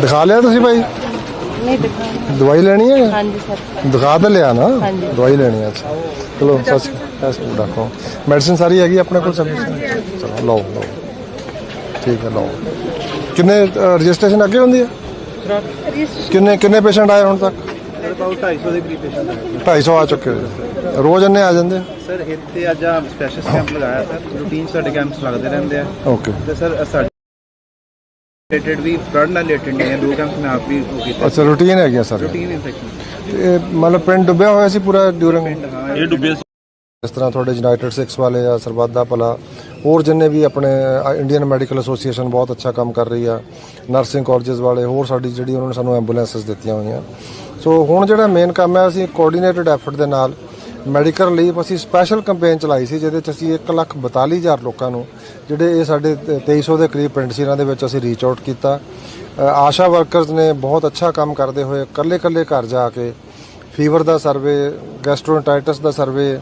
ਦਿਖਾ ਲਿਆ ਤੁਸੀਂ ਭਾਈ ਨਹੀਂ ਦਿਖਾਉਣਾ ਦਵਾਈ ਲੈਣੀ ਹੈ? ਹਾਂਜੀ ਸਰ। ਦਿਖਾ ਤਾਂ ਲਿਆ ਨਾ। ਦਵਾਈ ਲੈਣੀ ਹੈ ਅੱਛਾ। ਚਲੋ ਸੱਚ ਐਸ ਰੱਖੋ। ਮੈਡੀਸਿਨ ਸਾਰੀ ਹੈਗੀ ਆਪਣੇ ਕੋਲ ਸਭ ਚਲੋ ਲਓ ਲਓ। ਠੀਕ ਹੈ ਲਓ। ਕਿੰਨੇ ਰਜਿਸਟ੍ਰੇਸ਼ਨ ਅੱਗੇ ਹੁੰਦੀ ਹੈ? ਕਿੰਨੇ ਕਿੰਨੇ ਪੇਸ਼ੈਂਟ ਆਏ ਹੁਣ ਤੱਕ? ਅਬਾਊਟ 250 ਦੇ ਕਰੀਬ ਪੇਸ਼ੈਂਟ ਹੈ 250 ਆ ਚੁੱਕੇ ਹੋਏ। ਰੋਜ਼ ਇੰਨੇ ਆ ਜਾਂਦੇ ਸਰ ਇੱਥੇ ਅੱਜ ਆ ਸਪੈਸ਼ਲ ਕੈਂਪ ਲਗਾਇਆ ਸਰ। ਰੂਟੀਨ ਸਾਡੇ ਕੈਂਪਸ ਲੱਗਦੇ ਰਹਿੰਦੇ ਆ। ਓਕੇ ਤੇ ਸਰ ਸਾਡੇ ਰਿਲੇਟਡ ਵੀ ਫਲੱਡ ਨਾਲ ਰਿਲੇਟਡ ਨੇ ਦੋ ਕੈਂਪਸ ਮੈਂ ਆਪ ਵੀ ਉਹ ਕੀਤਾ ਅੱਛਾ ਰੂਟੀਨ ਹੈਗੀ ਸਰ ਰੂਟੀਨ ਇਨਫੈਕਸ਼ਨ ਇਹ ਮਤਲਬ ਪਿੰਡ ਡੁੱਬਿਆ ਹੋਇਆ ਸੀ ਪੂਰਾ ਡਿਊਰਿੰਗ ਹਾਂ। ਇਹ ਡੁੱਬੇ ਇਸ ਤਰ੍ਹਾਂ ਤੁਹਾਡੇ ਯੂਨਾਈਟਿਡ ਸਿਕਸ ਵਾਲੇ ਆ ਸਰਬੱਤ ਦਾ ਭਲਾ। ਹੋਰ ਜਿੰਨੇ ਵੀ ਆਪਣੇ ਇੰਡੀਅਨ ਮੈਡੀਕਲ ਐਸੋਸੀਏਸ਼ਨ ਬਹੁਤ ਅੱਛਾ ਕੰਮ ਕਰ ਰਹੀ ਆ। ਨਰਸਿੰਗ ਕਾਲਜਸ ਵਾਲੇ ਹੋਰ ਸਾਡੀ ਜਿਹੜੀ ਉਹਨਾਂ ਨੇ ਸਾਨੂੰ ਐਂਬੂਲੈਂਸਸ ਦਿੱਤੀਆਂ ਹੋਈਆਂ। ਸੋ ਹੁਣ ਜਿਹੜਾ ਮੇਨ ਕੰਮ ਹੈ ਅਸੀਂ ਕੋਆਰਡੀਨੇਟਡ ਐਫਰਟ ਦੇ ਨਾਲ ਮੈਡੀਕਲ ਲਈ ਅਸੀਂ ਸਪੈਸ਼ਲ ਕੈਂਪੇਨ ਚਲਾਈ ਸੀ, ਜਿਹਦੇ ਚ ਅਸੀਂ 142000 ਲੋਕਾਂ ਨੂੰ, ਜਿਹੜੇ ਇਹ ਸਾਡੇ 2300 ਦੇ ਕਰੀਬ ਪਿੰਡ ਸੀ, ਇਹਨਾਂ ਦੇ ਵਿੱਚ ਅਸੀਂ ਰੀਚ ਆਊਟ ਕੀਤਾ। ਆਸ਼ਾ ਵਰਕਰਸ ਨੇ ਬਹੁਤ ਅੱਛਾ ਕੰਮ ਕਰਦੇ ਹੋਏ ਕੱਲੇ-ਕੱਲੇ ਘਰ ਜਾ ਕੇ ਫੀਵਰ ਦਾ ਸਰਵੇ ਗੈਸਟ੍ਰੋਇੰਟਾਈਟਿਸ ਦਾ ਸਰਵੇ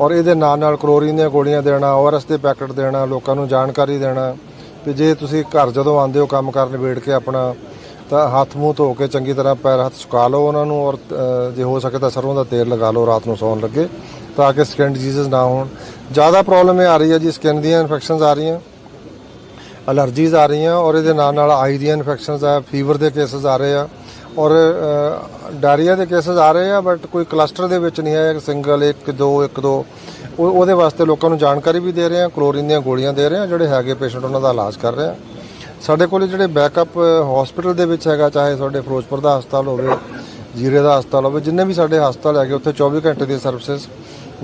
ਔਰ ਇਹਦੇ ਨਾਲ ਨਾਲ ਕਲੋਰੀਨ ਦੀਆਂ ਗੋਲੀਆਂ ਦੇਣਾ ਓਆਰਐਸ ਦੇ ਪੈਕਟ ਦੇਣਾ, ਲੋਕਾਂ ਨੂੰ ਜਾਣਕਾਰੀ ਦੇਣਾ ਕਿ ਜੇ ਤੁਸੀਂ ਘਰ ਜਦੋਂ ਆਉਂਦੇ ਹੋ ਕੰਮ ਕਰਨ, ਵੇੜ ਕੇ ਆਪਣਾ ਤਾਂ ਹੱਥ ਮੂੰਹ ਧੋ ਕੇ ਚੰਗੀ ਤਰ੍ਹਾਂ ਪੈਰ ਹੱਥ ਸੁਕਾ ਲਓ ਉਹਨਾਂ ਨੂੰ ਔਰ ਜੇ ਹੋ ਸਕੇ ਤਾਂ ਸਰੋਂ ਦਾ ਤੇਲ ਲਗਾ ਲਓ, ਰਾਤ ਨੂੰ ਸੌਣ ਲੱਗੇ, ਤਾਂ ਕਿ ਸਕਿਨ ਡਿਜੀਜ਼ ਨਾ ਹੋਣ। ਜ਼ਿਆਦਾ ਪ੍ਰੋਬਲਮ ਇਹ ਆ ਰਹੀ ਹੈ ਜੀ ਸਕਿਨ ਦੀਆਂ ਇਨਫੈਕਸ਼ਨਸ ਆ ਰਹੀਆਂ ਅਲਰਜੀਜ਼ ਆ ਰਹੀਆਂ ਔਰ ਇਹਦੇ ਨਾਲ ਨਾਲ ਆਈ ਦੀਆਂ ਇਨਫੈਕਸ਼ਨਸ ਆ ਫੀਵਰ ਦੇ ਕੇਸਸ ਆ ਰਹੇ ਆ ਔਰ ਡਾਇਰੀਆ ਦੇ ਕੇਸਸ ਆ ਰਹੇ ਆ ਬਟ ਕੋਈ ਕਲਸਟਰ ਦੇ ਵਿੱਚ ਨਹੀਂ ਹੈ ਇੱਕ ਸਿੰਗਲ ਇੱਕ ਦੋ ਇੱਕ ਦੋ। ਉਹ, ਉਹਦੇ ਵਾਸਤੇ ਲੋਕਾਂ ਨੂੰ ਜਾਣਕਾਰੀ ਵੀ ਦੇ ਰਹੇ ਆ ਕਲੋਰੀਨ ਦੀਆਂ ਗੋਲੀਆਂ ਦੇ ਰਹੇ ਆ ਜਿਹੜੇ ਹੈਗੇ ਪੇਸ਼ੈਂਟ ਉਹਨਾਂ ਦਾ ਇਲਾਜ ਕਰ ਰਹੇ ਆ ਸਾਡੇ ਕੋਲ ਜਿਹੜੇ ਬੈਕਅਪ ਹਸਪੀਟਲ ਦੇ ਵਿੱਚ ਹੈਗਾ ਚਾਹੇ ਤੁਹਾਡੇ ਫਿਰੋਜ਼ਪੁਰ ਦਾ ਹਸਪਤਾਲ ਹੋਵੇ ਜੀਰੇ ਦਾ ਹਸਪਤਾਲ ਹੋਵੇ ਜਿੰਨੇ ਵੀ ਸਾਡੇ ਹਸਪਤਾਲ ਹੈਗੇ ਉੱਥੇ 24 ਘੰਟੇ ਦੀ ਸਰਵਿਸਿਜ਼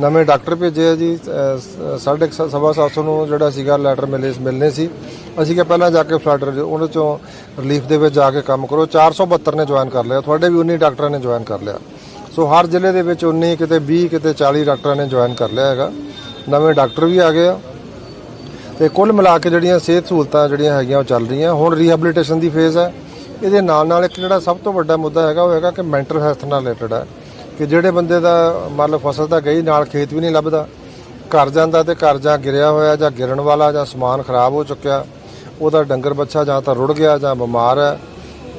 ਨਵੇਂ ਡਾਕਟਰ ਭੇਜੇ ਆ ਜੀ ਅਹ, ਸ- ਸਾਢੇ ਕੁ ਸ- ਸਵਾ ਸੱਤ ਸੌ ਨੂੰ ਜਿਹੜਾ ਸੀਗਾ ਲੈਟਰ ਮਿਲੇ ਮਿਲਨੇ ਸੀ। ਅਸੀਂ ਕਿ ਪਹਿਲਾਂ ਜਾ ਕੇ ਫਲੱਡ ਉਹਨਾਂ ਚੋਂ ਰਿਲੀਫ ਦੇ ਵਿੱਚ ਜਾ ਕੇ ਕੰਮ ਕਰੋ। 472 ਨੇ ਜੁਆਇਨ ਕਰ ਲਿਆ। ਤੁਹਾਡੇ ਵੀ 19 ਡਾਕਟਰਾਂ ਨੇ ਜੁਆਇਨ ਕਰ ਲਿਆ। ਸੋ ਹਰ ਜ਼ਿਲ੍ਹੇ ਦੇ ਵਿੱਚ 19 ਕਿਤੇ 20 ਕਿਤੇ 40 ਡਾਕਟਰਾਂ ਨੇ ਜੁਆਇਨ ਕਰ ਲਿਆ ਹੈਗਾ। ਨਵੇਂ ਡਾਕਟਰ ਵੀ ਆ ਗਏ ਆ। ਤੇ ਕੁੱਲ ਮਿਲਾ ਕੇ ਜਿਹੜੀਆਂ ਸਿਹਤ ਸਹੂਲਤਾਂ ਜਿਹੜੀਆਂ ਹੈਗੀਆਂ ਉਹ ਚੱਲ ਰਹੀਆਂ। ਹੁਣ ਰੀਹੈਬਿਲਿਟੇਸ਼ਨ ਦੀ ਫੇਜ਼ ਹੈ। ਇਹਦੇ ਨਾਲ ਨਾਲ ਇੱਕ ਜਿਹੜਾ ਸਭ ਤੋਂ ਵੱਡਾ ਮੁੱਦਾ ਹੈਗਾ, ਉਹ ਹੈਗਾ ਕਿ ਮੈਂਟਲ ਹੈਲਥ ਨਾਲ ਰਿਲੇਟਡ ਹੈ। ਕਿ ਜਿਹੜੇ ਬੰਦੇ ਦਾ ਮੰਨ ਲਓ ਫਸਲ ਤਾਂ ਗਈ, ਨਾਲ ਖੇਤ ਵੀ ਨਹੀਂ ਲੱਭਦਾ। ਘਰ ਜਾਂਦਾ ਤੇ ਘਰ ਜਾਂ ਗਿਰਿਆ ਹੋਇਆ, ਜਾਂ ਗਿਰਨ ਵਾਲਾ, ਜਾਂ ਸਮਾਨ ਖਰਾਬ ਹੋ ਚੁੱਕਿਆ, ਉਹਦਾ ਡੰਗਰ ਬੱਚਾ ਜਾਂ ਤਾਂ ਰੁੜ ਗਿਆ, ਜਾਂ ਬਿਮਾਰ ਹੈ।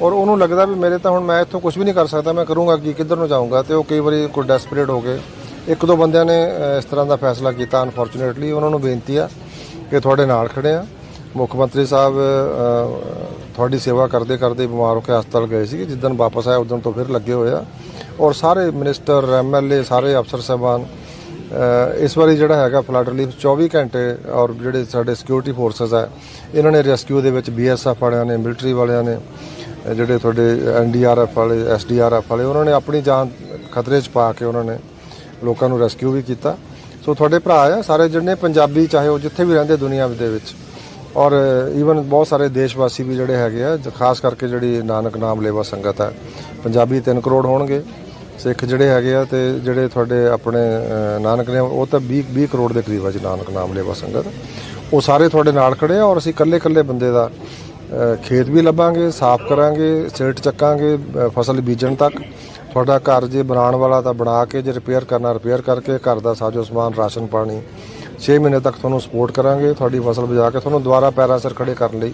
ਔਰ ਉਹਨੂੰ ਲੱਗਦਾ ਵੀ ਮੇਰੇ ਤਾਂ ਹੁਣ ਮੈਂ ਇੱਥੋਂ ਕੁਝ ਵੀ ਨਹੀਂ ਕਰ ਸਕਦਾ, ਮੈਂ ਕਰੂੰਗਾ ਕੀ, ਕਿੱਧਰ ਨੂੰ ਜਾਊਂਗਾ? ਤੇ ਉਹ ਕਈ ਵਾਰੀ ਕੋਈ ਡੈਸਪਰੇਟ ਹੋ ਗਏ। ਇੱਕ ਦੋ ਬੰਦਿਆਂ ਨੇ ਇਸ ਤਰ੍ਹਾਂ ਦਾ ਫੈਸਲਾ ਕੀਤਾ ਅਨਫੋਰਚੂਨੇਟਲੀ ਉਹਨਾਂ ਨੂੰ ਬੇਨਤੀ ਆ ਕਿ ਤੁਹਾਡੇ ਨਾਲ ਖੜੇ ਆ। ਮੁੱਖ ਮੰਤਰੀ ਸਾਹਿਬ ਤੁਹਾਡੀ ਸੇਵਾ ਕਰਦੇ ਕਰਦੇ ਬਿਮਾਰ ਹੋ ਕੇ ਹਸਪਤਾਲ ਗਏ ਸੀ ਜਿੱਦਣ ਵਾਪਸ ਆਏ ਉਦੋਂ ਤੋਂ ਫਿਰ ਲੱਗੇ ਹੋਏ ਆ। ਔਰ ਸਾਰੇ ਮਿਨਿਸਟਰ ਐਮਐਲਏ ਸਾਰੇ ਅਫਸਰ ਸਾਹਿਬਾਨ ਇਸ ਵਾਰੀ ਜਿਹੜਾ ਹੈਗਾ ਫਲੱਡ ਰਿਲੀਫ 24 ਘੰਟੇ ਔਰ ਜਿਹੜੇ ਸਾਡੇ ਸਿਕਿਉਰਿਟੀ ਫੋਰਸਸ ਹੈ ਇਹਨਾਂ ਨੇ ਰੈਸਕਿਊ ਦੇ ਵਿੱਚ ਬੀਐਸਐਫ ਵਾਲਿਆਂ ਨੇ ਮਿਲਟਰੀ ਵਾਲਿਆਂ ਨੇ, ਜਿਹੜੇ ਤੁਹਾਡੇ ਐਨਡੀਆਰਐਫ ਵਾਲੇ ਐਸਡੀਆਰਐਫ ਵਾਲੇ, ਉਹਨਾਂ ਨੇ ਆਪਣੀ ਜਾਨ ਖਤਰੇ 'ਚ ਪਾ ਕੇ ਉਹਨਾਂ ਨੇ ਲੋਕਾਂ ਨੂੰ ਰੈਸਕਿਊ ਵੀ ਕੀਤਾ। ਸੋ ਤੁਹਾਡੇ ਭਰਾ ਆ, ਸਾਰੇ ਜਿਹੜੇ ਪੰਜਾਬੀ, ਚਾਹੇ ਉਹ ਜਿੱਥੇ ਵੀ ਰਹਿੰਦੇ ਦੁਨੀਆ ਦੇ ਵਿੱਚ। ਔਰ ਈਵਨ ਬਹੁਤ ਸਾਰੇ ਦੇਸ਼ ਵਾਸੀ ਵੀ ਜਿਹੜੇ ਹੈਗੇ ਆ, ਜ- ਖਾਸ ਕਰਕੇ ਜਿਹੜੀ ਨਾਨਕ ਨਾਮ ਲੇਵਾ ਸੰਗਤ ਹੈ ਪੰਜਾਬੀ 3 ਕਰੋੜ ਹੋਣਗੇ। ਸਿੱਖ ਜਿਹੜੇ ਹੈਗੇ ਆ ਤੇ ਜਿਹੜੇ ਤੁਹਾਡੇ ਆਪਣੇ ਨਾਨਕ ਨੇ, ਉਹ ਤਾਂ 20 20 ਕਰੋੜ ਦੇ ਕਰੀਬ ਆ ਜੀ ਨਾਨਕ ਨਾਮ ਲੇਵਾ ਸੰਗਤ। ਉਹ ਸਾਰੇ ਤੁਹਾਡੇ ਨਾਲ ਖੜੇ ਆ ਔਰ ਅਸੀਂ ਇਕੱਲੇ ਇਕੱਲੇ ਬੰਦੇ ਦਾ ਖੇਤ ਵੀ ਲੱਭਾਂਗੇ, ਸਾਫ਼ ਕਰਾਂਗੇ ਸਿਲਟ ਚੱਕਾਂਗੇ ਫਸਲ ਬੀਜਣ ਤੱਕ। ਤੁਹਾਡਾ ਘਰ ਜੇ ਬਣਾਉਣ ਵਾਲਾ ਤਾਂ ਬਣਾ ਕੇ ਜੇ ਰਿਪੇਅਰ ਕਰਨਾ ਰਿਪੇਅਰ ਕਰਕੇ ਘਰ ਦਾ ਸਾਜੋ ਸਮਾਨ, ਰਾਸ਼ਨ ਪਾਣੀ। 6 ਮਹੀਨੇ ਤੱਕ ਤੁਹਾਨੂੰ ਸਪੋਰਟ ਕਰਾਂਗੇ, ਤੁਹਾਡੀ ਫਸਲ ਬਜਾ ਕੇ ਤੁਹਾਨੂੰ ਦੁਬਾਰਾ ਪੈਰਾਂ ਸਿਰ ਖੜੇ ਕਰਨ ਲਈ।